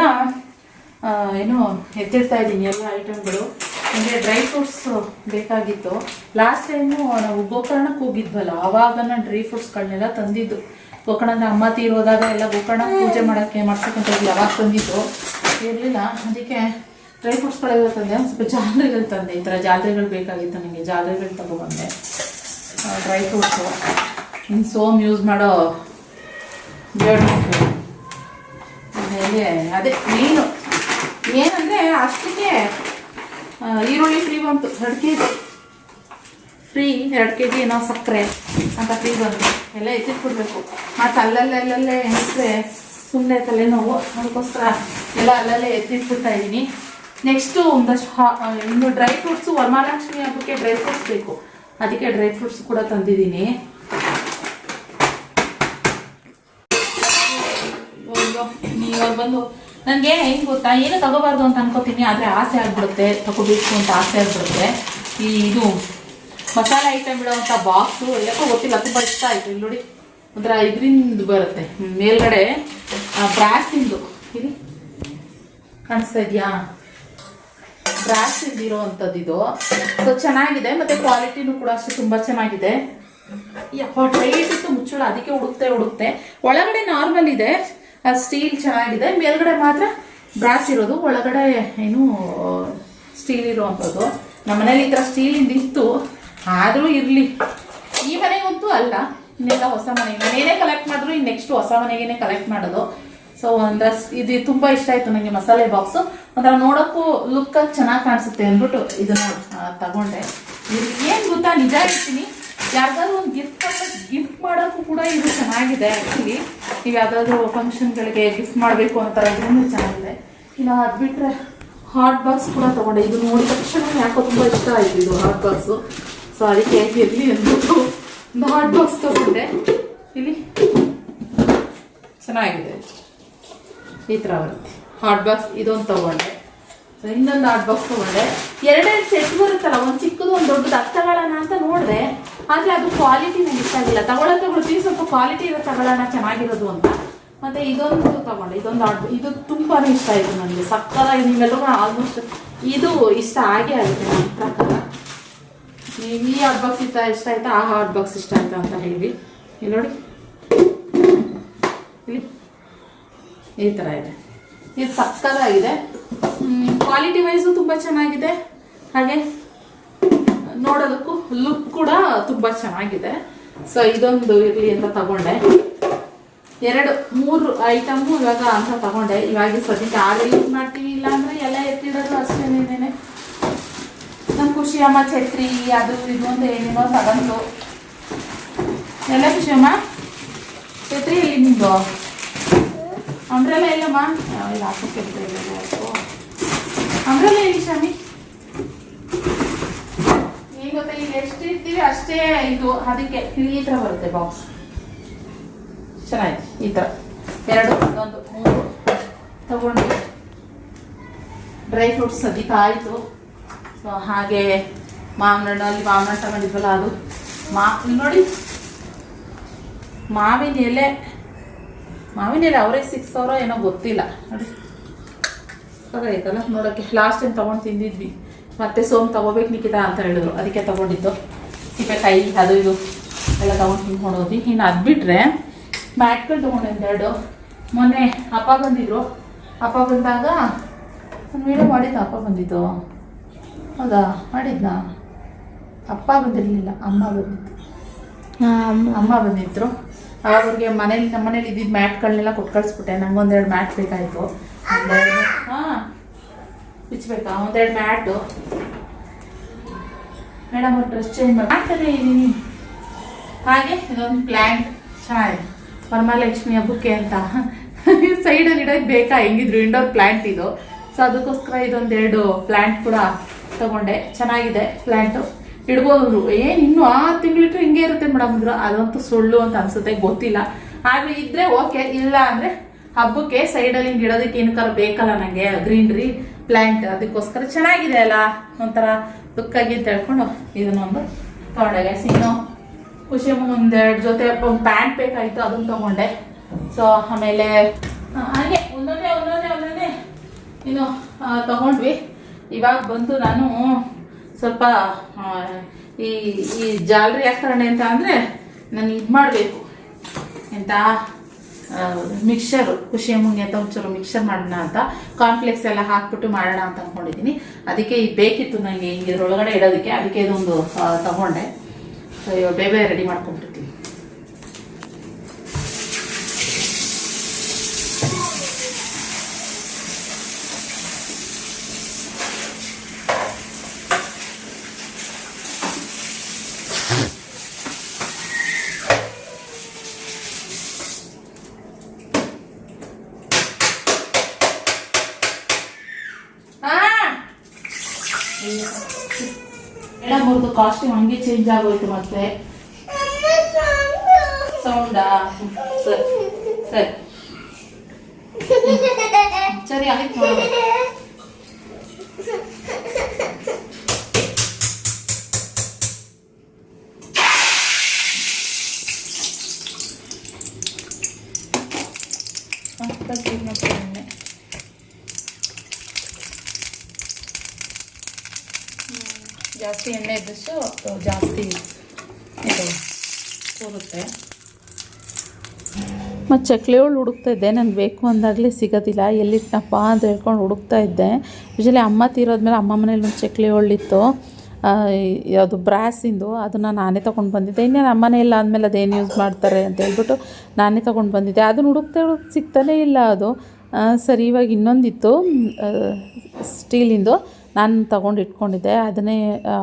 ಏನು ಎತ್ತಿಡ್ತಾ ಇದ್ದೀನಿ ಎಲ್ಲ ಐಟಮ್ಗಳು ನನಗೆ ಡ್ರೈ ಫ್ರೂಟ್ಸ್ ಬೇಕಾಗಿತ್ತು. ಲಾಸ್ಟ್ ಟೈಮು ನಾವು ಗೋಕರ್ಣಕ್ಕೆ ಹೋಗಿದ್ವಲ್ಲ ಆವಾಗ ನಾನು ಡ್ರೈ ಫ್ರೂಟ್ಸ್ಗಳನ್ನೆಲ್ಲ ತಂದಿದ್ದು. ಗೋಕರ್ಣ ಅಂದ್ರೆ ಅಮ್ಮ ತೀರೋದಾಗ ಎಲ್ಲ ಗೋಕರ್ಣ ಪೂಜೆ ಮಾಡೋಕ್ಕೆ ಮಾಡ್ಸಕ್ಕಂತ ಇದ್ವಿ ಅವಾಗ ತಂದಿದ್ದು. ಇರಲಿಲ್ಲ, ಅದಕ್ಕೆ ಡ್ರೈ ಫ್ರೂಟ್ಸ್ಗಳೆಲ್ಲ ತಂದೆ. ಒಂದು ಸ್ವಲ್ಪ ಜಾಲರಿಗಳು ತಂದೆ. ಈ ಥರ ಜಾಲರಿಗಳು ಬೇಕಾಗಿತ್ತು ನನಗೆ ಜಾಲರಿಗಳು ತಗೊಬಂದೆ ಡ್ರೈ ಫ್ರೂಟ್ಸು ಇನ್ನು ಸೋಮ್ ಯೂಸ್ ಮಾಡೋ ಬೇಡ ಆಮೇಲೆ ಅದೇ ಮೀನು. ಏನಂದರೆ ಅಷ್ಟಕ್ಕೆ ಈರುಳ್ಳಿ ಫ್ರೀ ಬಂತು, ಎರಡು ಕೆ ಜಿ ಫ್ರೀ ಎರಡು ಕೆ ಜಿ ಏನೋ ಸಕ್ಕರೆ ಅಂತ ಫ್ರೀ ಬಂತು. ಎಲ್ಲ ಎತ್ತಿಟ್ಬಿಡ್ಬೇಕು ಮತ್ತು ಅಲ್ಲಲ್ಲೇ ಎಣಿಸ್ರೆ ಸುಮ್ಮನೆ ತಲೆನೋವು. ಅದಕ್ಕೋಸ್ಕರ ಎಲ್ಲ ಅಲ್ಲಲ್ಲೇ ಎತ್ತಿಟ್ಬಿಡ್ತಾ ಇದ್ದೀನಿ. ನೆಕ್ಸ್ಟು ಒಂದಷ್ಟು ಹಾ ಇನ್ನು ಡ್ರೈ ಫ್ರೂಟ್ಸು ವರಮಹಾಲಕ್ಷ್ಮಿ ಹಬ್ಬಕ್ಕೆ ಡ್ರೈ ಫ್ರೂಟ್ಸ್ ಬೇಕು. ಅದಕ್ಕೆ ಡ್ರೈ ಫ್ರೂಟ್ಸ್ ಕೂಡ ತಂದಿದ್ದೀನಿ. ನೀವು ಬಂದು ನನಗೆ ಹೆಂಗೆ ಗೊತ್ತಾ, ಏನು ತಗೋಬಾರ್ದು ಅಂತ ಅನ್ಕೋತೀನಿ, ಆದರೆ ಆಸೆ ಆಗ್ಬಿಡುತ್ತೆ, ತಗೋಬೇಕು ಅಂತ ಆಸೆ ಆಗ್ಬಿಡುತ್ತೆ. ಈ ಇದು, ಮಸಾಲೆ ಐಟಮ್ ಇಡೋವಂಥ ಬಾಕ್ಸು ಎಲ್ಲಕ್ಕೂ ಗೊತ್ತಿಲ್ಲ, ತುಂಬ ಇಷ್ಟ ಆಯಿತು. ಇಲ್ಲಿ ನೋಡಿ, ಒಂಥರ ಇದರಿಂದ ಬರುತ್ತೆ. ಮೇಲ್ಗಡೆ ಬ್ರಾಸಿಂದು ಇದು ಕಾಣಿಸ್ತಾ ಇದೆಯಾ? ಬ್ರಾಸ್ ಇರೋ ಅಂಥದ್ದು ಇದು. ಸೊ ಚೆನ್ನಾಗಿದೆ, ಮತ್ತು ಕ್ವಾಲಿಟಿನೂ ಕೂಡ ಅಷ್ಟು, ತುಂಬ ಚೆನ್ನಾಗಿದೆ. ಯಪ್ಪ ಟೈಟ್ ಇತ್ತು, ಮುಚ್ಚಳ, ಅದಕ್ಕೆ ಹುಡುಕ್ತೆ ಹುಡುಕ್ತೆ ಒಳಗಡೆ ನಾರ್ಮಲ್ ಇದೆ. ಸ್ಟೀಲ್ ಚೆನ್ನಾಗಿದೆ. ಮೇಲ್ಗಡೆ ಮಾತ್ರ ಬ್ರಾಸ್ ಇರೋದು, ಒಳಗಡೆ ಏನು ಸ್ಟೀಲ್ ಇರುವಂಥದ್ದು. ನಮ್ಮ ಮನೇಲಿ ಈ ಥರ ಸ್ಟೀಲಿಂದ ಇತ್ತು ಆದರೂ ಇರಲಿ. ಈ ಮನೆಗಂತೂ ಅಲ್ಲ, ಇನ್ನೆಲ್ಲ ಹೊಸ ಮನೆ. ನಾನೇನೇ ಕಲೆಕ್ಟ್ ಮಾಡಿದ್ರು ಇನ್ನು ನೆಕ್ಸ್ಟ್ ಹೊಸ ಮನೆಗೇನೆ ಕಲೆಕ್ಟ್ ಮಾಡೋದು. ಸೊ ಒಂಥರ ಇದು ತುಂಬ ಇಷ್ಟ ಆಯಿತು ನನಗೆ ಮಸಾಲೆ ಬಾಕ್ಸು ಒಂಥರ ನೋಡೋಕ್ಕೂ ಲುಕ್ಕಾಗಿ ಚೆನ್ನಾಗಿ ಕಾಣಿಸುತ್ತೆ ಅಂದ್ಬಿಟ್ಟು ಇದನ್ನು ತಗೊಂಡೆ. ಇದು ಏನು ಗೊತ್ತಾ? ನಿಜ ಹೇಳ್ತೀನಿ. ಯಾರಿಗಾದ್ರೂ ಒಂದು ಗಿಫ್ಟ್ ಗಿಫ್ಟ್ ಮಾಡೋಕ್ಕೂ ಕೂಡ ಇದು ಚೆನ್ನಾಗಿದೆ ಆ್ಯಕ್ಚುಲಿ ನೀವು ಯಾವುದಾದ್ರೂ ಫಂಕ್ಷನ್ಗಳಿಗೆ ಗಿಫ್ಟ್ ಮಾಡಬೇಕು ಅಂತ ಇದ್ರೂ ಚೆನ್ನಾಗಿದೆ. ಇಲ್ಲ ಅದು ಬಿಟ್ಟರೆ ಹಾಟ್ ಬಾಕ್ಸ್ ಕೂಡ ತೊಗೊಂಡೆ. ಇದು ನೋಡಿದ ತಕ್ಷಣ ಯಾಕೋ ತುಂಬ ಇಷ್ಟ ಆಯಿತು ಇದು ಹಾಟ್ ಬಾಕ್ಸು ಸೊ ಅದಕ್ಕೆ ಇರಲಿ ಅಂದ್ಬಿಟ್ಟು ಒಂದು ಹಾಟ್ ಬಾಕ್ಸ್ ತೊಗೊಂಡೆ. ಇಲ್ಲಿ ಚೆನ್ನಾಗಿದೆ. ಈ ಥರ ಬರುತ್ತೆ. ಹಾಟ್ ಬಾಕ್ಸ್ ಇದೊಂದು ತೊಗೊಂಡೆ. ಇನ್ನೊಂದು ಆರ್ಟ್ ಬಾಕ್ಸ್ ತೊಗೊಂಡೆ. ಎರಡೆರಡು ಸೆಟ್ ಬರುತ್ತಲ್ಲ, ಒಂದು ಚಿಕ್ಕದು, ಒಂದು ದೊಡ್ಡದು, ಅದು ತಗೊಳ್ಳೋಣ ಅಂತ ನೋಡಿದೆ. ಆದರೆ ಅದು ಕ್ವಾಲಿಟಿ ನನಗೆ ಇಷ್ಟ ಆಗಿಲ್ಲ. ತಗೊಳ್ಳೋ ತಗೊಳ್ತೀವಿ ಸ್ವಲ್ಪ ಕ್ವಾಲಿಟಿ ಇರೋ ತಗೊಳ್ಳೋಣ, ಚೆನ್ನಾಗಿರೋದು ಅಂತ. ಮತ್ತು ಇದೊಂದು ತಗೊಂಡೆ. ಇದೊಂದು ಆರ್ಟ್ ಇದು ತುಂಬಾ ಇಷ್ಟ ಆಯಿತು ನನಗೆ ಸಕ್ಕತ್ತಾಗಿ ನೀವೆಲ್ಲರೂ ಆಲ್ಮೋಸ್ಟ್ ಇದು ಇಷ್ಟ ಆಗೇ ಆಗುತ್ತೆ ನನ್ನ ನೀವು ಈ ಆರ್ಟ್ ಬಾಕ್ಸ್ ಇಷ್ಟ ಇಷ್ಟ ಆಯ್ತಾ? ಆ ಆರ್ಟ್ ಬಾಕ್ಸ್ ಇಷ್ಟ ಆಯ್ತಾ ಅಂತ ಹೇಳಿ ಇಲ್ಲಿ ನೋಡಿ. ಇಲ್ಲಿ ಈ ಥರ ಇದೆ. ಇದು ಸಕ್ಕತ್ತಾಗಿದೆ. ಕ್ವಾಲಿಟಿ ವೈಸು ತುಂಬ ಚೆನ್ನಾಗಿದೆ. ಹಾಗೆ ನೋಡೋದಕ್ಕೂ ಲುಕ್ ಕೂಡ ತುಂಬ ಚೆನ್ನಾಗಿದೆ. ಸೊ ಇದೊಂದು ಇರಲಿ ಅಂತ ತಗೊಂಡೆ. ಎರಡು, ಮೂರು ಐಟಮು ಇವಾಗ ಅಂತ ತಗೊಂಡೆ. ಇವಾಗ ಸದ್ಯಕ್ಕೆ ಆಗ ಯೂಸ್ ಮಾಡ್ತೀವಿ ಇಲ್ಲಾಂದ್ರೆ ಎಲ್ಲ ಎತ್ತಿಡೋದು ಅಷ್ಟೇನೇನೆ ನಮ್ಮ ಖುಷಿ, ಅಮ್ಮ ಛತ್ರಿ, ಅದು, ಇದು ಅಂತ ಏನೇನೋ ತಗೊಂಡು ಎಲ್ಲ ಖುಷಿ, ಅಮ್ಮ? ಛತ್ರಿ ಎಲ್ಲಿ ನಿಮ್ದು ಅಂಬ್ರೆಲ್ಲ ಇಲ್ಲಮ್ಮ ಇಲ್ಲ ಹಾಕೋಕೆ ಎಲ್ಲಿ ಶಾಮಿ ಈಗ ಗೊತ್ತಾ, ಈಗ ಎಷ್ಟು ಇರ್ತೀವಿ ಅಷ್ಟೇ ಇದು, ಅದಕ್ಕೆ ಈ ಥರ ಬರುತ್ತೆ ಬಾಕ್ಸ್ ಚೆನ್ನಾಗಿದೆ, ಈ ಥರ ಎರಡು, ಒಂದು, ಮೂರು. ತಗೊಂಡು ಡ್ರೈ ಫ್ರೂಟ್ಸ್ ಅದಕ್ಕೆ ಆಯಿತು. ಸೊ ಹಾಗೆ ಮಾವಿನ ಹಣ್ಣಲ್ಲಿ ಮಾವಿನ ತಗೊಂಡಿದ್ವಲ್ಲ ಅದು. ಮಾ ನೋಡಿ. ಮಾವಿನ ಎಲೆ ಮಾವಿನ ಎಲೆ ಅವರೇ ಸಾವಿರ ಏನೋ ಗೊತ್ತಿಲ್ಲ. ನೋಡಿ. ಸರಿಯಾಯ್ತಲ್ಲ ನೋಡೋಕ್ಕೆ ಲಾಸ್ಟ್ ಟೈಮ್ ತೊಗೊಂಡು ತಿಂದಿದ್ವಿ. ಮತ್ತೆ ಸೋಮ್ ತಗೋಬೇಕು ನಿಖಿತಾ ಅಂತ ಹೇಳಿದ್ರು. ಅದಕ್ಕೆ ತೊಗೊಂಡಿದ್ದು. ಸಿಪ್ಪೆಕಾಯಿ ಅದು ಇದು ಎಲ್ಲ ತೊಗೊಂಡು ತಿನ್ಕೊಂಡು ಹೋದ್ವಿ. ಇನ್ನು ಅದು ಬಿಟ್ಟರೆ ಮ್ಯಾಟ್ಗಳು ತೊಗೊಂಡೆ ಎರಡು. ಮೊನ್ನೆ ಅಪ್ಪ ಬಂದಿದ್ರು. ಅಪ್ಪ ಬಂದಾಗ ಒಂದು ವೀಡಿಯೋ ಮಾಡಿದ್ದ ಅಪ್ಪ ಬಂದಿದ್ದು. ಹೌದಾ? ಮಾಡಿದ್ನಾ? ಅಪ್ಪ ಬಂದಿರಲಿಲ್ಲ, ಅಮ್ಮ ಬಂದಿತ್ತು. ಅಮ್ಮ ಬಂದಿದ್ರು. ಅವ್ರಿಗೆ ಮನೇಲಿ ನಮ್ಮ ಮನೇಲಿ ಇದ್ದಿದ್ದು ಮ್ಯಾಟ್ಗಳನ್ನೆಲ್ಲ ಕೊಟ್ಟು ಕಳಿಸ್ಬಿಟ್ಟೆ. ನಂಗೆ ಒಂದೆರಡು ಮ್ಯಾಟ್ ಬೇಕಾಯಿತು. ಒಂದೆರಡು ಹಾಂ. ಬಿಚ್ಚಬೇಕಾ ಒಂದೆರಡು ಮ್ಯಾಟು. ಮೇಡಮ್ ಅವ್ರು ಡ್ರೆಸ್ ಚೇಂಜ್ ಮಾಡಿ ಮಾಡ್ತಾನೆ ಇದ್ದೀನಿ ಹಾಗೆ, ಇದೊಂದು ಪ್ಲ್ಯಾಂಟ್ ಚೆನ್ನಾಗಿದೆ. ವರಮಹಾಲಕ್ಷ್ಮಿ ಹಬ್ಬಕ್ಕೆ ಅಂತ. ಸೈಡಲ್ಲಿ ಇಡೋದು ಬೇಕಾ? ಹೆಂಗಿದ್ರು ಇಂಡೋರ್ ಪ್ಲ್ಯಾಂಟ್ ಇದು. ಸೊ ಅದಕ್ಕೋಸ್ಕರ ಇದೊಂದೆರಡು ಪ್ಲ್ಯಾಂಟ್ ಕೂಡ ತಗೊಂಡೆ. ಚೆನ್ನಾಗಿದೆ ಪ್ಲ್ಯಾಂಟು ಇಡ್ಬೋದು ಏನು ಇನ್ನೂ ಆರು ತಿಂಗಳಿಟ್ಟು ಹಿಂಗೆ ಇರುತ್ತೆ ಮೇಡಮ್. ಅಂದ್ರು ಅದಂತೂ ಸುಳ್ಳು ಅಂತ ಅನ್ಸುತ್ತೆ. ಗೊತ್ತಿಲ್ಲ. ಆದರೆ ಇದ್ರೆ ಓಕೆ ಇಲ್ಲ ಅಂದರೆ ಹಬ್ಬಕ್ಕೆ ಸೈಡಲ್ಲಿ ಇಡೋದಕ್ಕೆ ಏನಕ್ಕಾರ ಬೇಕಲ್ಲ ನನಗೆ ಗ್ರೀನ್ರಿ ಪ್ಲ್ಯಾಂಟ್ ಅದಕ್ಕೋಸ್ಕರ ಚೆನ್ನಾಗಿದೆ ಅಲ್ಲ? ಒಂಥರ ದುಃಖಾಗಿ ಅಂತ ಹೇಳ್ಕೊಂಡು ಇದನ್ನೊಂದು ತಗೊಂಡೆ. ಇನ್ನು ಖುಷಿ ಒಂದೆರಡು ಜೊತೆ ಪ್ಯಾಂಟ್ ಬೇಕಾಗಿತ್ತು, ಅದನ್ನು ತಗೊಂಡೆ. ಸೊ ಆಮೇಲೆ ಹಾಗೆ, ಒಂದೊಂದೇ ಒಂದೊಂದೇ ಒಂದೊಂದೇ. ಇನ್ನು ತಗೊಂಡ್ವಿ. ಇವಾಗ ಬಂದು ನಾನು ಸ್ವಲ್ಪ ಈ ಈ ಜಾಲರಿ ಯಾಕೆ ಅಂತ ಅಂದರೆ ನಾನು ಇದು ಮಾಡಬೇಕು. ಎಂತ? ಮಿಕ್ಸರು ಖುಷಿ ಅಂತ ಒಂಚೂರು ಮಿಕ್ಸರ್ ಮಾಡೋಣ ಅಂತ. ಕಾಂಪ್ಲೆಕ್ಸ್ ಎಲ್ಲ ಹಾಕ್ಬಿಟ್ಟು ಮಾಡೋಣ ಅಂತ ಅಂದ್ಕೊಂಡಿದ್ದೀನಿ ಅದಕ್ಕೆ ಇದು ಬೇಕಿತ್ತು ನನಗೆ ಹಿಂಗೆ ಇದ್ರೊಳಗಡೆ ಇಡೋದಕ್ಕೆ. ಅದಕ್ಕೆ ಇದೊಂದು ತಗೊಂಡೆ. ಸೊ ಇವಾಗ ಬೇಬೇ ರೆಡಿ ಮಾಡ್ಕೊಂಡ್ಬಿಡ್ತೀನಿ ಮೇಡಮ್ ಅವ್ರದ್ದು ಕಾಸ್ಟ್ಯೂಮ್ ಹಂಗೆ ಚೇಂಜ್ ಆಗೋಯ್ತು ಮತ್ತೆ. ಸೌಂಡಾ ಸರಿ ಸರಿ. ಸರಿ ಆಯ್ತು ಎಣ್ಣೆ ಜಾಸ್ತಿ ಕೂರುತ್ತೆ ಮತ್ತು ಹೋಳು ಹುಡುಕ್ತಾ ಇದ್ದೆ ನನಗೆ ಬೇಕು ಅಂದಾಗಲೇ ಸಿಗೋದಿಲ್ಲ. ಎಲ್ಲಿಟ್ಟನಪ್ಪ ಅಂತ ಹೇಳ್ಕೊಂಡು ಹುಡುಕ್ತಾ ಇದ್ದೆ ಯೂಶಲಿ ಅಮ್ಮ ತೀರೋದ್ಮೇಲೆ ಅಮ್ಮ ಮನೇಲಿ ಒಂದು ಚಕ್ಲಿ ಒಳ್ಳಿತ್ತು ಅದು ಬ್ರಾಸಿಂದು. ಅದನ್ನು ನಾನೇ ತೊಗೊಂಡು ಬಂದಿದ್ದೆ. ಇನ್ನೇನು ಅಮ್ಮನೇ ಇಲ್ಲ ಅಂದಮೇಲೆ ಅದೇನು ಯೂಸ್ ಮಾಡ್ತಾರೆ ಅಂತ ಹೇಳ್ಬಿಟ್ಟು ನಾನೇ ತೊಗೊಂಡು ಬಂದಿದ್ದೆ. ಅದನ್ನು ಹುಡುಕ್ತಾ ಹುಡುಕ್ ಸಿಗ್ತಾನೇ ಇಲ್ಲ ಅದು. ಸರಿ, ಇವಾಗ ಇನ್ನೊಂದಿತ್ತು. ಸ್ಟೀಲಿಂದು. ನಾನು ತೊಗೊಂಡು ಇಟ್ಕೊಂಡಿದ್ದೆ, ಅದನ್ನೇ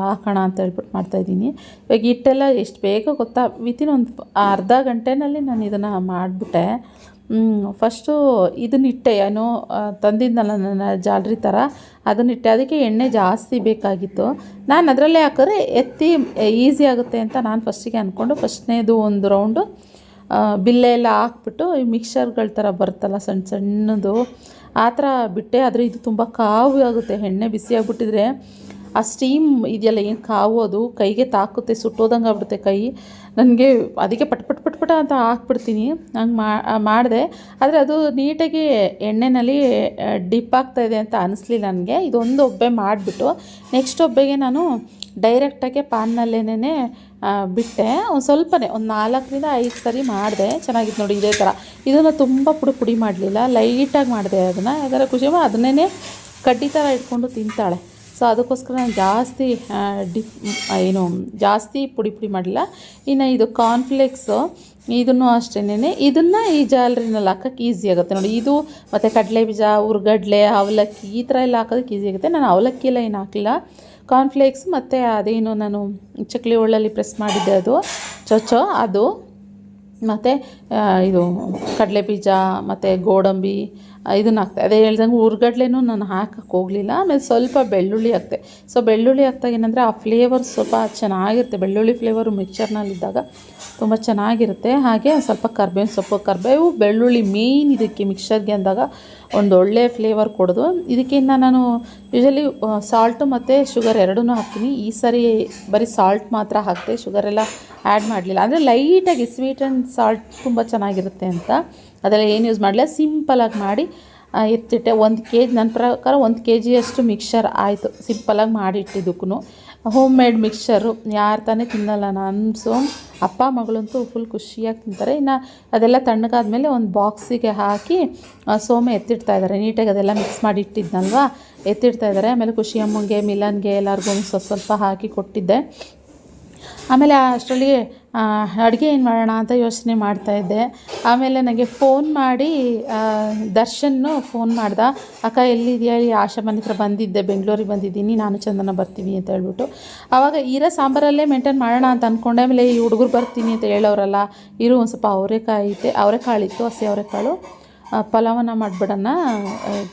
ಹಾಕೋಣ ಅಂತ ಹೇಳ್ಬಿಟ್ಟು ಮಾಡ್ತಾಯಿದ್ದೀನಿ ಇವಾಗ ಹಿಟ್ಟೆಲ್ಲ ಎಷ್ಟು ಬೇಗ ಗೊತ್ತಾ ವಿತಿನ್ ಒಂದು ಅರ್ಧ ಗಂಟೆನಲ್ಲಿ ನಾನು ಇದನ್ನು ಮಾಡಿಬಿಟ್ಟೆ. ಫಸ್ಟು ಇದನ್ನ ಇಟ್ಟೆ, ಏನೋ ತಂದಿದ್ನಲ್ಲ ನನ್ನ ಜಾಲ್ರಿ ಥರ ಅದನ್ನಿಟ್ಟೆ ಅದಕ್ಕೆ ಎಣ್ಣೆ ಜಾಸ್ತಿ ಬೇಕಾಗಿತ್ತು. ನಾನು ಅದರಲ್ಲೇ ಹಾಕಿದ್ರೆ ಎತ್ತಿ ಈಸಿ ಆಗುತ್ತೆ ಅಂತ ನಾನು ಫಸ್ಟಿಗೆ ಅಂದ್ಕೊಂಡು ಫಸ್ಟ್ನೇದು ಒಂದು ರೌಂಡು ಬಿಲ್ಲೆ ಎಲ್ಲ ಹಾಕ್ಬಿಟ್ಟು ಈ ಮಿಕ್ಸರ್ಗಳ ಥರ ಬರುತ್ತಲ್ಲ ಸಣ್ಣ ಸಣ್ಣದು ಆ ಥರ ಬಿಟ್ಟೆ, ಆದರೆ ಇದು ತುಂಬ ಕಾವು ಆಗುತ್ತೆ. ಎಣ್ಣೆ ಬಿಸಿ ಆಗಿಬಿಟ್ಟಿದ್ರೆ ಆ ಸ್ಟೀಮ್ ಇದೆಯಲ್ಲ, ಏನು ಕಾವು ಅದು? ಕೈಗೆ ತಾಕುತ್ತೆ, ಸುಟ್ಟೋದಂಗೆ ಆಗ್ಬಿಡುತ್ತೆ ಕೈ. ನನಗೆ ಅದಕ್ಕೆ ಪಟ್ ಪಟ್ ಪಟ್, ಪಟ ಅಂತ ಹಾಕ್ಬಿಡ್ತೀನಿ. ಹಂಗೆ ಮಾಡಿದೆ. ಆದರೆ ಅದು ನೀಟಾಗಿ ಎಣ್ಣೆನಲ್ಲಿ ಡಿಪ್ ಆಗ್ತಾ ಇದೆ ಅಂತ ಅನಿಸ್ಲಿಲ್ಲ ನನಗೆ. ಇದೊಂದು ಒಬ್ಬೆ ಮಾಡಿಬಿಟ್ಟು ನೆಕ್ಸ್ಟ್ ಒಬ್ಬೆಗೆ ನಾನು ಡೈರೆಕ್ಟಾಗೆ ಪಾನ್ನಲ್ಲೇನೆ ಬಿಟ್ಟೆ. ಒಂದು ಸ್ವಲ್ಪನೇ, ಒಂದು ನಾಲ್ಕರಿಂದ ಐದು ಸರಿ ಮಾಡಿದೆ. ಚೆನ್ನಾಗಿತ್ತು ನೋಡಿ ಇದೇ ಥರ ಇದನ್ನು ತುಂಬ ಪುಡಿ ಪುಡಿ ಮಾಡಲಿಲ್ಲ. ಲೈಟಾಗಿ ಮಾಡಿದೆ ಅದನ್ನು. ಯಾಕಂದರೆ ಖುಷಿಯಮ್ಮ ಅದನ್ನೇ ಕಡ್ಡಿ ಥರ ಇಟ್ಕೊಂಡು ತಿಂತಾಳೆ. ಸೊ ಅದಕ್ಕೋಸ್ಕರ ನಾನು ಜಾಸ್ತಿ ಡಿಪ್, ಏನು, ಜಾಸ್ತಿ ಪುಡಿ ಪುಡಿ ಮಾಡಲಿಲ್ಲ. ಇನ್ನು ಇದು ಕಾರ್ನ್ಫ್ಲೇಕ್ಸು ಇದನ್ನು ಅಷ್ಟೇನೆ ಇದನ್ನು ಈ ಜಾಲರಿನಲ್ಲಿ ಹಾಕೋಕ್ಕೆ ಈಸಿ ಆಗುತ್ತೆ ನೋಡಿ. ಇದು ಮತ್ತು ಕಡಲೆ ಬೀಜ ಉರ್ಗಡ್ಲೆ, ಅವಲಕ್ಕಿ, ಈ ಥರ ಎಲ್ಲ ಹಾಕೋದಕ್ಕೆ ಈಸಿ ಆಗುತ್ತೆ. ನಾನು ಅವಲಕ್ಕಿ ಎಲ್ಲ ಏನು ಹಾಕಲಿಲ್ಲ. ಕಾರ್ನ್ಫ್ಲೇಕ್ಸ್ ಮತ್ತು ಅದೇನು ನಾನು ಚಕ್ಲಿ ಒಳ್ಳಲ್ಲಿ ಪ್ರೆಸ್ ಮಾಡಿದ್ದೆ ಅದು. ಚೊಚ್ಚೋ ಅದು. ಮತ್ತು ಇದು ಕಡಲೆ ಬೀಜ ಮತ್ತು ಗೋಡಂಬಿ ಇದನ್ನು ಹಾಕ್ತೆ. ಅದೇ ಹೇಳ್ದಂಗೆ ಉರ್ಗಡ್ಲೆನೂ ನಾನು ಹಾಕಕ್ಕೆ ಹೋಗಲಿಲ್ಲ. ಆಮೇಲೆ ಸ್ವಲ್ಪ ಬೆಳ್ಳುಳ್ಳಿ ಹಾಕ್ತೆ. ಸೊ ಬೆಳ್ಳುಳ್ಳಿ ಹಾಕ್ದಾಗ ಏನಂದರೆ ಆ ಫ್ಲೇವರ್ ಸ್ವಲ್ಪ ಚೆನ್ನಾಗಿರುತ್ತೆ. ಬೆಳ್ಳುಳ್ಳಿ ಫ್ಲೇವರು ಮಿಕ್ಸರ್ನಲ್ಲಿದ್ದಾಗ ತುಂಬ ಚೆನ್ನಾಗಿರುತ್ತೆ. ಹಾಗೆ ಸ್ವಲ್ಪ ಕರ್ಬೇವಿನ ಸೊಪ್ಪು ಕರ್ಬೇವು ಬೆಳ್ಳುಳ್ಳಿ ಮೇಯ್ನ್ ಇದಕ್ಕೆ ಮಿಕ್ಸರ್ಗೆ ಅಂದಾಗ ಒಂದು ಒಳ್ಳೆ ಫ್ಲೇವರ್ ಕೊಡೋದು. ಇದಕ್ಕಿಂತ ನಾನು ಯೂಶಲಿ ಸಾಲ್ಟು ಮತ್ತು ಶುಗರ್ ಎರಡೂ ಹಾಕ್ತೀನಿ. ಈ ಸರಿ ಬರೀ ಸಾಲ್ಟ್ ಮಾತ್ರ ಹಾಕ್ತೆ ಶುಗರೆಲ್ಲ ಆ್ಯಡ್ ಮಾಡಲಿಲ್ಲ. ಅಂದರೆ ಲೈಟಾಗಿ ಸ್ವೀಟ್ ಆ್ಯಂಡ್ ಸಾಲ್ಟ್ ತುಂಬ ಚೆನ್ನಾಗಿರುತ್ತೆ ಅಂತ. ಅದೆಲ್ಲ ಏನು ಯೂಸ್ ಮಾಡಲಿಲ್ಲ ಸಿಂಪಲಾಗಿ ಮಾಡಿ ಎತ್ತಿಟ್ಟೆ. ಒಂದು ಕೆ ಜಿ ನನ್ನ ಪ್ರಕಾರ ಒಂದು ಕೆ ಜಿಯಷ್ಟು ಮಿಕ್ಸರ್ ಆಯಿತು. ಸಿಂಪಲಾಗಿ ಮಾಡಿಟ್ಟಿದ್ದಕ್ಕೂ ಹೋಮ್ ಮೇಡ್ ಮಿಕ್ಸ್ಚರು ಯಾರು ತಾನೇ ತಿನ್ನಲ್ಲ. ನಾನು ಅಪ್ಪ ಮಗಳಂತೂ ಫುಲ್ ಖುಷಿಯಾಗಿ ತಿಂತಾರೆ. ಇನ್ನು ಅದೆಲ್ಲ ತಣ್ಣಗಾದ್ಮೇಲೆ ಒಂದು ಬಾಕ್ಸಿಗೆ ಹಾಕಿ ಸೋಮೆ ಎತ್ತಿಡ್ತಾ ಇದ್ದಾರೆ ನೀಟಾಗಿ ಅದೆಲ್ಲ ಮಿಕ್ಸ್ ಮಾಡಿ ಇಟ್ಟಿದ್ನಲ್ವಾ? ಎತ್ತಿಡ್ತಾ ಇದ್ದಾರೆ ಆಮೇಲೆ ಖುಷಿ ಅಮ್ಮಂಗೆ ಮಿಲನ್ಗೆ ಎಲ್ಲರಿಗೂ ಸ್ವಲ್ಪ ಸ್ವಲ್ಪ ಹಾಕಿ ಕೊಟ್ಟಿದ್ದೆ. ಆಮೇಲೆ ಅಷ್ಟರಲ್ಲಿ ಅಡುಗೆ ಏನು ಮಾಡೋಣ ಅಂತ ಯೋಚನೆ ಮಾಡ್ತಾಯಿದ್ದೆ ಆಮೇಲೆ ನನಗೆ ಫೋನ್ ಮಾಡಿ ದರ್ಶನ್ನು ಫೋನ್ ಮಾಡ್ದ. ಅಕ್ಕ, ಎಲ್ಲಿದೆಯಾ? ಈ ಆಶಾ ಮನೆ ಹತ್ರ ಬಂದಿದ್ದೆ, ಬೆಂಗಳೂರಿಗೆ ಬಂದಿದ್ದೀನಿ, ನಾನು ಚಂದನ ಬರ್ತೀವಿ ಅಂತ ಹೇಳ್ಬಿಟ್ಟು. ಆವಾಗ ಇರೋ ಸಾಂಬಾರಲ್ಲೇ ಮೇಂಟೈನ್ ಮಾಡೋಣ ಅಂತ ಅಂದ್ಕೊಂಡೆ ಆಮೇಲೆ ಈ ಹುಡುಗರು ಬರ್ತೀನಿ ಅಂತ ಹೇಳೋರಲ್ಲ, ಇರು, ಒಂದು ಸ್ವಲ್ಪ ಅವರೆಕಾಯಿ ಐತೆ ಅವರೆಕಾಳಿತ್ತು ಹಸಿ ಅವರೆಕಾಳು ಪಲಾವನ್ನು ಮಾಡಿಬಿಡೋಣ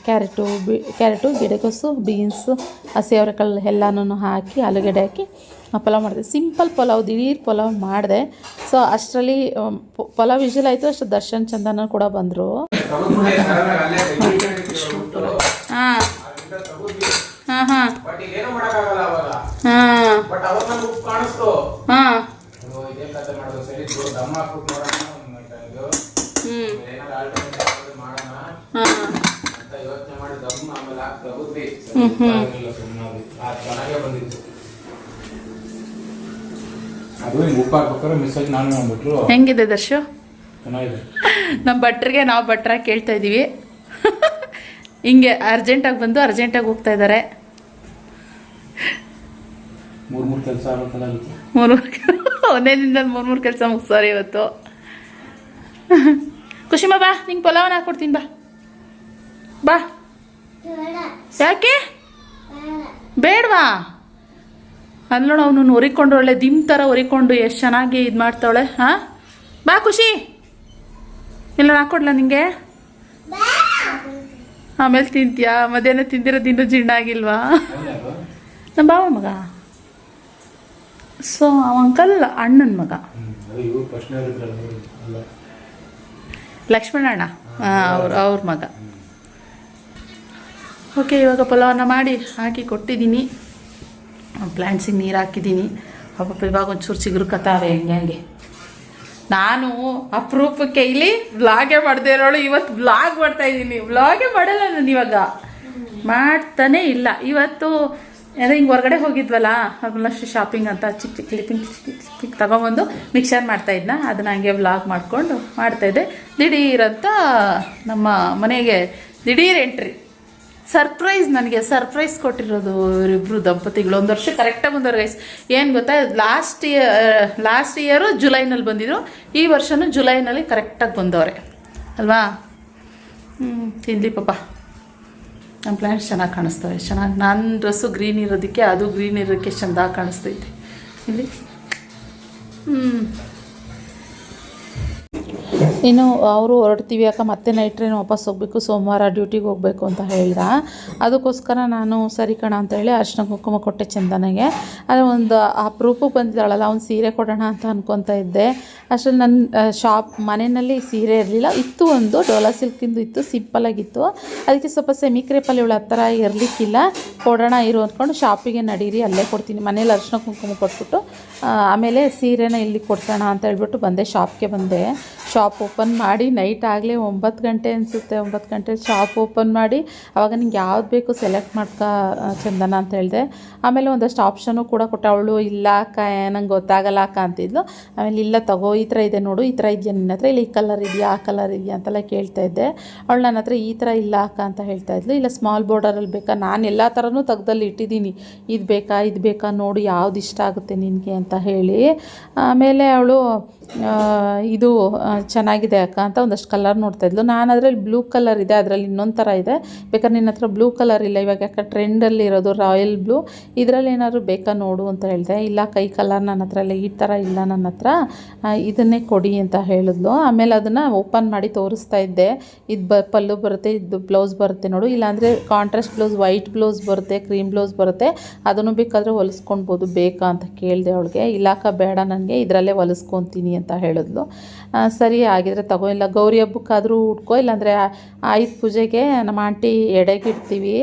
ಕ್ಯಾರೆಟು, ಬಿ, ಕ್ಯಾರೆಟು ಗಿಡಕೋಸು ಬೀನ್ಸು, ಹಸಿ ಅವರೆಕಾಳು ಎಲ್ಲನೂ ಹಾಕಿ, ಆಲೂಗಡ್ಡೆ ಹಾಕಿ ಪಲಾವ್ ಮಾಡಿದೆ. ಸಿಂಪಲ್ ಪಲಾವ್, ದಿಢೀರ್ ಪಲಾವ್ ಮಾಡಿದೆ. ಸೊ ಅಷ್ಟರಲ್ಲಿ ಪಲಾವ್ ವಿಷಲ್ ಆಯಿತು, ಅಷ್ಟು ದರ್ಶನ್ ಚಂದನ ಕೂಡ ಬಂದರು. ಹಾಂ. ಹಾಂ ಹಾಂ. ಹಾಂ. ಬಟ್ ಅವಾಗ ಹಿಂಗೆ ಉಪ್ಪು ಹಾಕ್ಬೇಕಾದ್ರೆ ಮಿಸ್ ಆಗಿ ನಾನು ಮಾಡ್ಬಿಟ್ರು. ಹೆಂಗಿದೆ ದರ್ಶು? ಚೆನ್ನಾಗಿದೆ. ನಮ್ಮ ಭಟ್ರಿಗೆ ನಾವು ಭಟ್ರಾಗ ಕೇಳ್ತಾ ಇದ್ದೀವಿ ಹಿಂಗೆ ಅರ್ಜೆಂಟಾಗಿ ಬಂದು ಅರ್ಜೆಂಟಾಗಿ ಹೋಗ್ತಾ ಇದ್ದಾರೆ ಮೂರು ಮೂರ್ ಕೆಲಸ ಮೂರು ಒಂದೇ ದಿನದಲ್ಲಿ ಮೂರು ಮೂರು ಕೆಲಸ ಮುಗಿಸೋರಿ ಇವತ್ತು. ಖುಷಿಮಾ ಬಾ ನಿಂಗೆ ಪಲಾವನ್ನ ಹಾಕ್ಕೊಡ್ತೀನಿ ಬಾ. ಬಾ. ಯಾಕೆ? ಬೇಡವಾ? ಅಲ್ಲಿ ನೋಡು, ಅವನು ಒರಿಕೊಂಡು ಒಳ್ಳೆ ದಿಮ್ ಥರ ಹೊರಿಕೊಂಡು ಎಷ್ಟು ಚೆನ್ನಾಗಿ ಇದು ಮಾಡ್ತಾವಳೆ, ಹಾಂ? ಬಾ ಖುಷಿ. ಇಲ್ಲ ಹಾಕೊಡ್ಲ ನಿಂಗೆ? ಆಮೇಲೆ ತಿಂತೀಯಾ? ಮಧ್ಯಾಹ್ನ ತಿಂದಿರೋ ದಿನ ಜೀರ್ಣ ಆಗಿಲ್ವಾ? ನಮ್ಮ ಬಾವ ಮಗ. ಸೊ, ಅವ ಅಂಕಲ್ ಅಣ್ಣನ ಮಗ. ಲಕ್ಷ್ಮಣಣ್ಣ ಅವ್ರ ಅವ್ರ ಮಗ. ಓಕೆ, ಇವಾಗ ಪಲಾವನ್ನ ಮಾಡಿ ಹಾಕಿ ಕೊಟ್ಟಿದ್ದೀನಿ ಪ್ಲ್ಯಾಂಟ್ಸಿಗೆ ನೀರು ಹಾಕಿದ್ದೀನಿ. ಪಾಪ ಇವಾಗ ಒಂಚೂರು ಚಿಗುರು ಕತಾವೆ ಹೆಂಗೆ ಹಂಗೆ. ನಾನು ಅಪರೂಪಕ್ಕೆ ಇಲ್ಲಿ ಬ್ಲಾಗೇ ಮಾಡದೇ ಇರೋಳು. ಇವತ್ತು ಬ್ಲಾಗ್ ಮಾಡ್ತಾ ಇದ್ದೀನಿ ಬ್ಲಾಗೇ ಮಾಡಲ್ಲ ನಾನು ಇವಾಗ. ಮಾಡ್ತಾನೇ ಇಲ್ಲ. ಇವತ್ತು ಅದೇ ಹಿಂಗೆ ಹೊರಗಡೆ ಹೋಗಿದ್ವಲ್ಲ ಅದನ್ನಷ್ಟು ಶಾಪಿಂಗ್ ಅಂತ ಚಿಕ್ಕ ಚಿಕ್ಕ ಕ್ಲಿಪಿಂಗ್ ಚಿಕ್ಕ ತಗೊಂಬಂದು ಮಿಕ್ಸರ್ ಮಾಡ್ತಾ ಇದ್ನ. ಅದನ್ನ ಹಂಗೆ ವ್ಲಾಗ್ ಮಾಡಿಕೊಂಡು ಮಾಡ್ತಾಯಿದ್ದೆ ದಿಢೀರಂತ ನಮ್ಮ ಮನೆಗೆ ದಿಢೀರ್ ಎಂಟ್ರಿ ಸರ್ಪ್ರೈಸ್ ನನಗೆ ಸರ್ಪ್ರೈಸ್ ಕೊಟ್ಟಿರೋದು ಇವರಿಬ್ಬರು ದಂಪತಿಗಳು. ಒಂದು ವರ್ಷ ಕರೆಕ್ಟಾಗಿ ಒಂದು ರೈಸ್ ಏನು ಗೊತ್ತಾ? ಲಾಸ್ಟ್ ಇಯರ್ ಲಾಸ್ಟ್ ಇಯರು ಜುಲೈನಲ್ಲಿ ಬಂದಿದ್ರು. ಈ ವರ್ಷನೂ ಜುಲೈನಲ್ಲಿ ಕರೆಕ್ಟಾಗಿ ಬಂದವ್ರೆ. ಅಲ್ವಾ? ಹ್ಞೂ ತಿನ್ಲಿ ಪಾಪ. ನಮ್ಮ ಪ್ಲ್ಯಾಂಟ್ಸ್ ಚೆನ್ನಾಗಿ ಕಾಣಿಸ್ತವೆ. ಚೆನ್ನಾಗಿ ನನ್ನ ಡ್ರೆಸ್ಸು ಗ್ರೀನ್ ಇರೋದಕ್ಕೆ, ಅದು ಗ್ರೀನ್ ಇರೋದಕ್ಕೆ ಚೆಂದ ಕಾಣಿಸ್ತೈತೆ. ಇಲ್ಲಿ ಹ್ಞೂ ಇನ್ನು ಅವರು ಹೊರಡ್ತೀವಿ ಅಕ್ಕ ಮತ್ತೆ ನೈಟ್ ಟ್ರೈನ್ ವಾಪಸ್ ಹೋಗಬೇಕು, ಸೋಮವಾರ ಡ್ಯೂಟಿಗೆ ಹೋಗಬೇಕು ಅಂತ ಹೇಳ್ದ. ಅದಕ್ಕೋಸ್ಕರ ನಾನು, ಸರಿ ಕಣ ಅಂತ ಹೇಳಿ ಅರ್ಶಿನ ಕುಂಕುಮ ಕೊಟ್ಟೆ ಚಂದನಿಗೆ. ಆದರೆ ಒಂದು ಅಪ್ರೂಪಕ್ಕೆ ಬಂದಿದ್ದಾಳಲ್ಲ, ಅವ್ನು ಸೀರೆ ಕೊಡೋಣ ಅಂತ ಅಂದ್ಕೊತಾ ಇದ್ದೆ. ಅಷ್ಟರಲ್ಲಿ ನನ್ನ ಶಾಪ್ ಮನೆಯಲ್ಲಿ ಸೀರೆ ಇರಲಿಲ್ಲ. ಇತ್ತು ಒಂದು, ಡೋಲಾ ಸಿಲ್ಕಿಂದು ಇತ್ತು ಸಿಂಪಲಾಗಿತ್ತು ಅದಕ್ಕೆ ಸ್ವಲ್ಪ ಸೆಮಿ ಕ್ರೇಪಲ್ಲಿ ಇವಳು ಹತ್ತಿರ ಇರಲಿಕ್ಕಿಲ್ಲ. ಕೊಡೋಣ, ಇರು ಅಂದ್ಕೊಂಡು ಶಾಪಿಗೆ ನಡೀರಿ, ಅಲ್ಲೇ ಕೊಡ್ತೀನಿ. ಮನೇಲಿ ಅರ್ಶಿನ ಕುಂಕುಮ ಕೊಟ್ಬಿಟ್ಟು ಆಮೇಲೆ ಸೀರೆನ ಇಲ್ಲಿ ಕೊಡ್ಸೋಣ ಅಂತ ಹೇಳ್ಬಿಟ್ಟು ಬಂದೆ ಶಾಪ್ಗೆ ಬಂದೆ. ಶಾಪ್ ಓಪನ್ ಮಾಡಿ ನೈಟ್ ಆಗಲೇ ಒಂಬತ್ತು ಗಂಟೆ ಅನಿಸುತ್ತೆ. ಒಂಬತ್ತು ಗಂಟೆ ಶಾಪ್ ಓಪನ್ ಮಾಡಿ ಆವಾಗ ನಿಂಗೆ ಯಾವ್ದು ಬೇಕು ಸೆಲೆಕ್ಟ್ ಮಾಡ್ಕ ಚಂದನ ಅಂತ ಹೇಳಿದೆ. ಆಮೇಲೆ ಒಂದಷ್ಟು ಆಪ್ಷನು ಕೂಡ ಕೊಟ್ಟ. ಅವಳು, ಇಲ್ಲ ಅಕ್ಕ ನಂಗೆ ಗೊತ್ತಾಗಲ್ಲ ಅಕ್ಕ ಅಂತಿದ್ಲು ಆಮೇಲೆ, ಇಲ್ಲ ತಗೋ, ಈ ಥರ ಇದೆ ನೋಡು, ಈ ಥರ ಇದೆಯಾ ನಿನ್ನ ಹತ್ರ, ಇಲ್ಲ ಈ ಕಲರ್ ಇದೆಯಾ, ಆ ಕಲರ್ ಇದೆಯಾ, ಅಂತೆಲ್ಲ ಕೇಳ್ತಾ ಇದ್ದೆ. ಅವಳು ನನ್ನ ಹತ್ರ ಈ ಥರ ಇಲ್ಲ ಅಕ್ಕ, ಅಂತ ಹೇಳ್ತಾ ಇದ್ಲು. ಇಲ್ಲ ಸ್ಮಾಲ್ ಬಾರ್ಡರಲ್ಲಿ ಬೇಕಾ? ನಾನು ಎಲ್ಲ ಥರನೂ ತೆಗ್ದಲ್ಲಿ ಇಟ್ಟಿದ್ದೀನಿ. ಇದು ಬೇಕಾ ಇದು ಬೇಕಾ, ನೋಡು, ಯಾವ್ದು ಇಷ್ಟ ಆಗುತ್ತೆ ನಿನಗೆ, ಅಂತ ಹೇಳಿ. ಆಮೇಲೆ ಅವಳು ಇದು ಚೆನ್ನಾಗಿದೆ ಅಕ್ಕ ಅಂತ ಒಂದಷ್ಟು ಕಲರ್ ನೋಡ್ತಾ ಇದ್ಲು. ನಾನು ಅದರಲ್ಲಿ ಬ್ಲೂ ಕಲರ್ ಇದೆ, ಅದರಲ್ಲಿ ಇನ್ನೊಂದು ಥರ ಇದೆ. ಬೇಕಾದ್ರೆ ನಿನ್ನ ಹತ್ರ ಬ್ಲೂ ಕಲರ್ ಇಲ್ಲ. ಇವಾಗ ಯಾಕೆ ಟ್ರೆಂಡಲ್ಲಿ ಇರೋದು ರಾಯಲ್ ಬ್ಲೂ ಇದರಲ್ಲಿ ಏನಾದರೂ ಬೇಕಾ ನೋಡು ಅಂತ ಹೇಳಿದೆ. ಇಲ್ಲ ಕೈ ಕಲರ್ ನನ್ನ ಹತ್ರ ಇಲ್ಲ ಈ ಥರ ಇಲ್ಲ ನನ್ನ ಹತ್ರ. ಇದನ್ನೇ ಕೊಡಿ ಅಂತ ಹೇಳಿದ್ಲು. ಆಮೇಲೆ ಅದನ್ನು ಓಪನ್ ಮಾಡಿ ತೋರಿಸ್ತಾ ಇದ್ದೆ. ಇದು ಬ, ಪಲ್ಲು ಬರುತ್ತೆ, ಇದು ಬ್ಲೌಸ್ ಬರುತ್ತೆ ನೋಡು. ಇಲ್ಲಾಂದರೆ ಕಾಂಟ್ರಾಸ್ಟ್ ಬ್ಲೌಸ್ ವೈಟ್ ಬ್ಲೌಸ್ ಬರುತ್ತೆ ಕ್ರೀಮ್ ಬ್ಲೌಸ್ ಬರುತ್ತೆ. ಅದನ್ನು ಬೇಕಾದರೆ ಹೊಲಿಸ್ಕೊಳ್ಬೋದು ಬೇಕಾ ಅಂತ ಕೇಳಿದೆ ಅವಳಿಗೆ. ಇಲ್ಲಾಕ ಬೇಡ ನನಗೆ ಇದರಲ್ಲೇ ಹೊಲಿಸ್ಕೊತೀನಿ ಅಂತ ಹೇಳಿದ್ಲು. ಸರಿ ಆಗಿದ್ರೆ ತಗೋ. ಇಲ್ಲ, ಗೌರಿ ಹಬ್ಬಕ್ಕಾದರೂ ಉಟ್ಕೋ. ಇಲ್ಲಾಂದರೆ ಆಯುಧ ಪೂಜೆಗೆ ನಮ್ಮ ಆಂಟಿ ಎಡೆಗೆ ಇಡ್ತೀವಿ.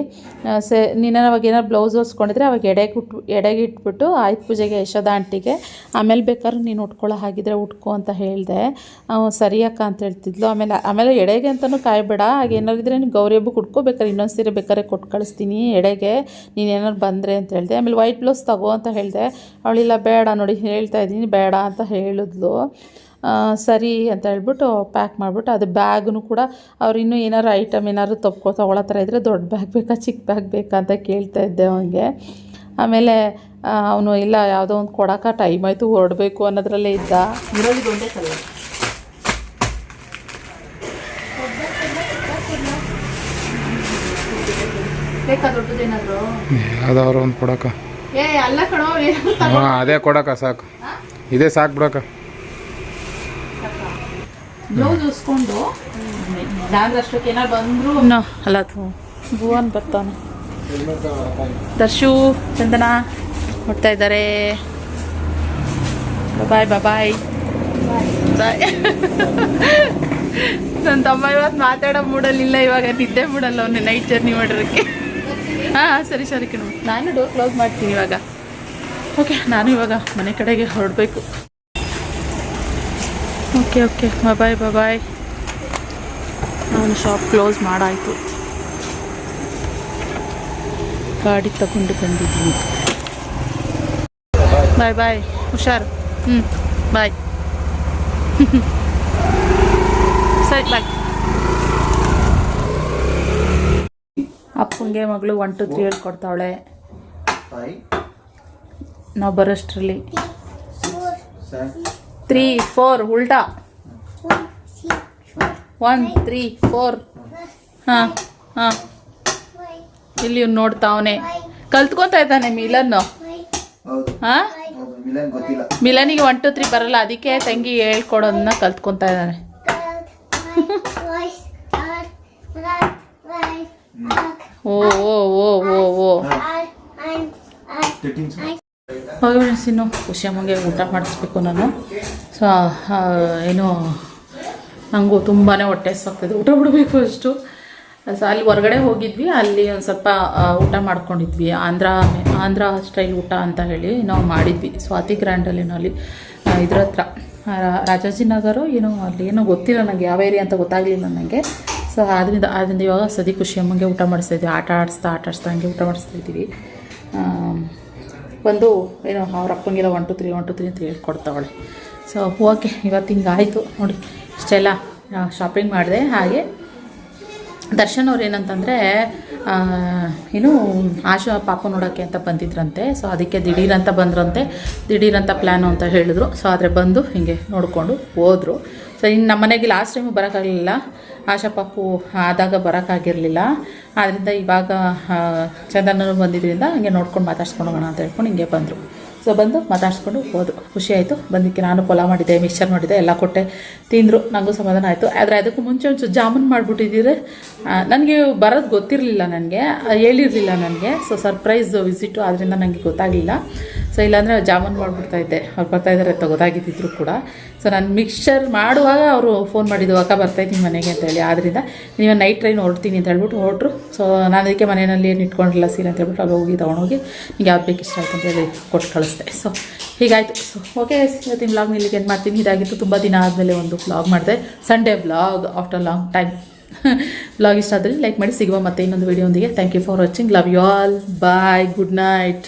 ಸೆ ನೀನು ಅವಾಗ ಏನಾರು ಬ್ಲೌಸ್ ಹೊಸ್ಕೊಂಡಿದ್ರೆ ಅವಾಗ ಎಡೆಗೆ ಉಟ್, ಎಡೆಗೆ ಇಟ್ಬಿಟ್ಟು ಆಯುಧ ಪೂಜೆಗೆ ಯಶೋದ ಆಂಟಿಗೆ, ಆಮೇಲೆ ಬೇಕಾದ್ರೂ ನೀನು ಉಟ್ಕೊಳ್ಳೋ ಹಾಗಿದ್ರೆ ಉಟ್ಕೋ ಅಂತ ಹೇಳಿದೆ. ಸರಿ ಅಕ್ಕ ಅಂತ ಹೇಳ್ತಿದ್ಲು. ಆಮೇಲೆ ಆಮೇಲೆ ಎಡೆಗೆ ಅಂತಲೂ ಕಾಯಬೇಡ. ಹಾಗೆ ಏನಾರು ಇದ್ರೆ ನೀನು ಗೌರಿ ಹಬ್ಬಕ್ಕೆ ಉಟ್ಕೋಬೇಕಾರೆ ಇನ್ನೊಂದು ಸೀರೆ ಬೇಕಾದ್ರೆ ಕೊಟ್ಟು ಕಳಿಸ್ತೀನಿ. ಎಡೆಗೆ, ನೀನು ಏನಾದ್ರು ಬಂದರೆ ಅಂತ ಹೇಳಿದೆ. ಆಮೇಲೆ ವೈಟ್ ಬ್ಲೌಸ್ ತಗೋ ಅಂತ ಹೇಳಿದೆ. ಅವಳಿಲ್ಲ, ಬೇಡ ನೋಡಿ, ಹೇಳ್ತಾ ಇದ್ದೀನಿ. ಬೇಡ ಅಂತ ಹೇಳಿದ್ಲು. ಸರಿ ಅಂತ ಹೇಳ್ಬಿಟ್ಟು ಪ್ಯಾಕ್ ಮಾಡಿಬಿಟ್ಟು ಅದು ಬ್ಯಾಗ್ನು ಕೂಡ ಅವ್ರು ಇನ್ನೂ ಏನಾರು ಐಟಮ್ ಏನಾದ್ರು ತಪ್ಕೊ ತೊಗೊಳೋ ಥರ ಇದ್ದರೆ ದೊಡ್ಡ ಬ್ಯಾಗ್ ಬೇಕಾ ಚಿಕ್ಕ ಬ್ಯಾಗ್ ಬೇಕಾ ಅಂತ ಕೇಳ್ತಾ ಇದ್ದೆ ಅವನಿಗೆ. ಆಮೇಲೆ ಅವನು ಇಲ್ಲ ಯಾವುದೋ ಒಂದು ಕೊಡೋಕೆ ಟೈಮ್ ಆಯಿತು ಹೊರಡಬೇಕು ಅನ್ನೋದ್ರಲ್ಲೇ ಇದ್ದ. ಯಾವ್ದಾದ್ರು ಒಂದು ಕೊಡಕ. ಅದೇ ಕೊಡಕ ಸಾಕು. ಇದೇ ಸಾಕು ಬಿಡಕ. ಬ್ಲೌಸ್ ಉಸ್ಕೊಂಡು? ನಾನು ಅಷ್ಟಕ್ಕೆ ಏನಾರು ಬಂದ್ರು ಅಲ್ಲ ಭುವನ್ ಬರ್ತಾನೆ. ದರ್ಶು ಚಂದನ ಹೊಡ್ತಾ ಇದ್ದಾರೆ. ಬಾಯ್ ಬಾಯ್ ಬಾಯ್ ನನ್ನ ತಮ್ಮ ಇವತ್ತು ಮಾತಾಡೋ ಮೂಡಲ್ಲಿಲ್ಲ ಇವಾಗ ನಿದ್ದೆ ಮೂಡಲ್ಲ ಅವನೇ ನೈಟ್ ಜರ್ನಿ ಮಾಡೋದಕ್ಕೆ ಹಾಂ ಸರಿ ಸರಿ ಕಣ. ನಾನು ಡೋರ್ ಕ್ಲೋಸ್ ಮಾಡ್ತೀನಿ ಇವಾಗ. ಓಕೆ ನಾನು ಇವಾಗ ಮನೆ ಕಡೆಗೆ ಹೊರಡಬೇಕು. ಓಕೆ ಓಕೆ ಬಾಯ್ ಬಾಯ್ ನಾನು ಶಾಪ್ ಕ್ಲೋಸ್ ಮಾಡಾಯಿತು. ಗಾಡಿ ತಗೊಂಡು ಬಂದಿದ್ದೀನಿ. ಬಾಯ್ ಬಾಯ್ ಹುಷಾರು. ಹ್ಞೂ ಬಾಯ್ ಸರಿ ಬಾಯ್ ಅಪ್ಪಂಗೆ ಮಗಳು ಒನ್ ಟು ತ್ರೀ ಹೇಳ್ಕೊಡ್ತಾವಳೆ. ನಾವು ಬರೋಷ್ಟರಲ್ಲಿ. ತ್ರೀ ಫೋರ್ ಉಲ್ಟಾ. One three four. ಹಾಂ ಹಾಂ. ಇಲ್ಲಿ ಇವ್ನು ನೋಡ್ತಾವನೆ ಕಲ್ತ್ಕೊತಾ ಇದ್ದಾನೆ ಮಿಲನ್ ಹೌದು. ಹಾಂ? ಹೌದು ಮಿಲನ್ ಗೊತ್ತಿಲ್ಲ. ಮಿಲನಿಗೆ ಒನ್ ಟು ತ್ರೀ ಬರಲ್ಲ ಅದಕ್ಕೆ ತಂಗಿ ಹೇಳ್ಕೊಡೋದನ್ನ ಕಲ್ತ್ಕೊತಾ ಇದ್ದಾನೆ. ಓ ಓ ಓ ಓ ಓ. ಹೋಗಿ ಫ್ರೆಂಡ್ಸ್ ಊಟ ಮಾಡಿಸ್ಬೇಕು ನಾನು. ಸೊ ಏನು ನನಗೂ ತುಂಬಾ ಹೊಟ್ಟೆ ಸಾಕ್ತಿದ್ದೆ ಊಟ ಬಿಡಬೇಕು ಅಷ್ಟು. ಸೊ, ಅಲ್ಲಿ ಹೊರಗಡೆ ಹೋಗಿದ್ವಿ, ಅಲ್ಲಿ ಒಂದು ಸ್ವಲ್ಪ ಊಟ ಮಾಡ್ಕೊಂಡಿದ್ವಿ. ಆಂಧ್ರ ಆಂಧ್ರ ಸ್ಟೈಲ್ ಊಟ ಅಂತ ಹೇಳಿ ನಾವು ಮಾಡಿದ್ವಿ. ಸ್ವಾತಿ ಗ್ರ್ಯಾಂಡಲ್ಲಿ ಅಲ್ಲಿ ಇದ್ರ ಹತ್ರ. ರಾಜಾಜಿನಗರ ಏನೋ ಅಲ್ಲಿ ಏನೋ ಗೊತ್ತಿಲ್ಲ ನನಗೆ ಯಾವ ಏರಿಯಾ ಅಂತ ಗೊತ್ತಾಗಲಿಲ್ಲ ನನಗೆ ಸೊ, ಆದ್ರಿಂದ ಆದ್ರಿಂದ ಇವಾಗ ಸದಿ ಖುಷಿಯಮ್ಮಗೆ ಊಟ ಮಾಡಿಸ್ತಾ ಇದ್ವಿ. ಆಟ ಆಡಿಸ್ತಾ ಆಟ ಆಡಿಸ್ತಾ ಹಂಗೆ ಊಟ ಮಾಡಿಸ್ತಾ ಇದ್ದೀವಿ. ಒಂದು ಏನೋ ಅವ್ರ ಅಪ್ಪಂಗೆಲ್ಲ one two three one two three ಅಂತ ಹೇಳ್ಕೊಡ್ತಾವಳೆ. ಸೊ ಓಕೆ ಇವತ್ತು ಹಿಂಗಾಯಿತು ನೋಡಿ, ಇಷ್ಟೆಲ್ಲ ಶಾಪಿಂಗ್ ಮಾಡಿದೆ. ಹಾಗೆ ದರ್ಶನ್ ಅವ್ರು ಏನಂತಂದರೆ ಏನು ಆಶಾ ಪಾಪ ನೋಡೋಕ್ಕೆ ಅಂತ ಬಂದಿದ್ರಂತೆ. ಸೊ ಅದಕ್ಕೆ ದಿಢೀರಂತ ಬಂದ್ರಂತೆ. ದಿಢೀರಂತ ಪ್ಲ್ಯಾನು ಅಂತ ಹೇಳಿದ್ರು. ಸೊ ಆದರೆ ಬಂದು ಹೀಗೆ ನೋಡಿಕೊಂಡು ಹೋದರು. ಸೊ ಇನ್ನು ನಮ್ಮ ಮನೆಗೆ ಲಾಸ್ಟ್ ಟೈಮು ಬರೋಕ್ಕಾಗಲಿಲ್ಲ ಆಶಾ ಪಾಪು ಆದಾಗ ಬರೋಕ್ಕಾಗಿರಲಿಲ್ಲ ಆದ್ದರಿಂದ ಇವಾಗ ಚಂದನರು ಬಂದಿದ್ದರಿಂದ ಹಂಗೆ ನೋಡ್ಕೊಂಡು ಮಾತಾಡ್ಸ್ಕೊಂಡು ಹೋಗೋಣ ಅಂತ ಹೇಳ್ಕೊಂಡು ಹಿಂಗೆ ಬಂದರು. ಸೊ ಬಂದು ಮಾತಾಡ್ಸ್ಕೊಂಡು ಹೋದ್ರು. ಖುಷಿ ಆಯಿತು. ಬಂದಕ್ಕೆ ನಾನು ಪಲಾವ್ ಮಾಡಿದ್ದೆ ಮಿಕ್ಸರ್ ಮಾಡಿದ್ದೆ, ಎಲ್ಲ ಕೊಟ್ಟೆ. ತಿಂದರು. ನನಗೂ ಸಮಾಧಾನ ಆಯಿತು. ಆದರೆ ಅದಕ್ಕೂ ಮುಂಚೆ ಒಂಚು ಜಾಮೂನ್ ಮಾಡಿಬಿಟ್ಟಿದ್ದೀರಿ. ನನಗೆ ಬರೋದು ಗೊತ್ತಿರಲಿಲ್ಲ ನನಗೆ ಹೇಳಿರಲಿಲ್ಲ ನನಗೆ. ಸೊ ಸರ್ಪ್ರೈಸ್ ವಿಸಿಟು ಆದ್ದರಿಂದ ನನಗೆ ಗೊತ್ತಾಗಲಿಲ್ಲ. ಸೊ ಇಲ್ಲಾಂದರೆ ಜಾಮೂನ್ ಮಾಡಿಬಿಡ್ತಾಯಿದ್ದೆ ಅವ್ರು ಬರ್ತಾ ಇದ್ದಾರೆ ಅಂತ ಗೊತ್ತಾಗಿದ್ದಿದ್ರು ಕೂಡ. ಸೊ ನಾನು ಮಿಕ್ಸ್ಚರ್ ಮಾಡುವಾಗ ಅವರು ಫೋನ್ ಮಾಡಿದ್ದು, ಅಕ್ಕ ಬರ್ತಾಯಿದ್ದೀನಿ ಮನೆಗೆ ಅಂತ ಹೇಳಿ. ಆದ್ದರಿಂದ ನೀವು ನೈಟ್ ಟ್ರೈನ್ ಹೊರಡ್ತೀನಿ ಅಂತ ಹೇಳ್ಬಿಟ್ಟು ಹೊರಟ್ರು. ಸೊ ನಾನು ಅದಕ್ಕೆ ಮನೆಯಲ್ಲಿ ಏನು ಇಟ್ಕೊಂಡಿಲ್ಲ, ಸೀರೆ ಅಂತ ಹೇಳ್ಬಿಟ್ಟು ಅಲ್ಲಿ ಹೋಗಿ ತೊಗೊಂಡೋಗಿ ನಿಮ್ಗೆ ಯಾವ್ದು ಬೇಕು ಇಷ್ಟ ಆಯ್ತು ಅಂತ ಹೇಳಿ ಕೊಟ್ಟು ಕಳಿಸ್ದೆ. ಸೊ ಹೀಗಾಯಿತು. ಸೊ ಓಕೆ ಇವತ್ತಿನ ಬ್ಲಾಗ್ ಇಲ್ಲಿಗೆ ಏನು ಮಾಡ್ತೀನಿ. ಇದಾಗಿತ್ತು. ತುಂಬ ದಿನ ಆದಮೇಲೆ ಒಂದು ಬ್ಲಾಗ್ ಮಾಡಿದೆ. Sunday blog after long time blog ಇಷ್ಟ ಆದರೆ ಲೈಕ್ ಮಾಡಿ, ಸಿಗುವ ಮತ್ತೆ ಇನ್ನೊಂದು ವೀಡಿಯೋ ಒಂದಿಗೆ. Thank you for watching love you all bye good night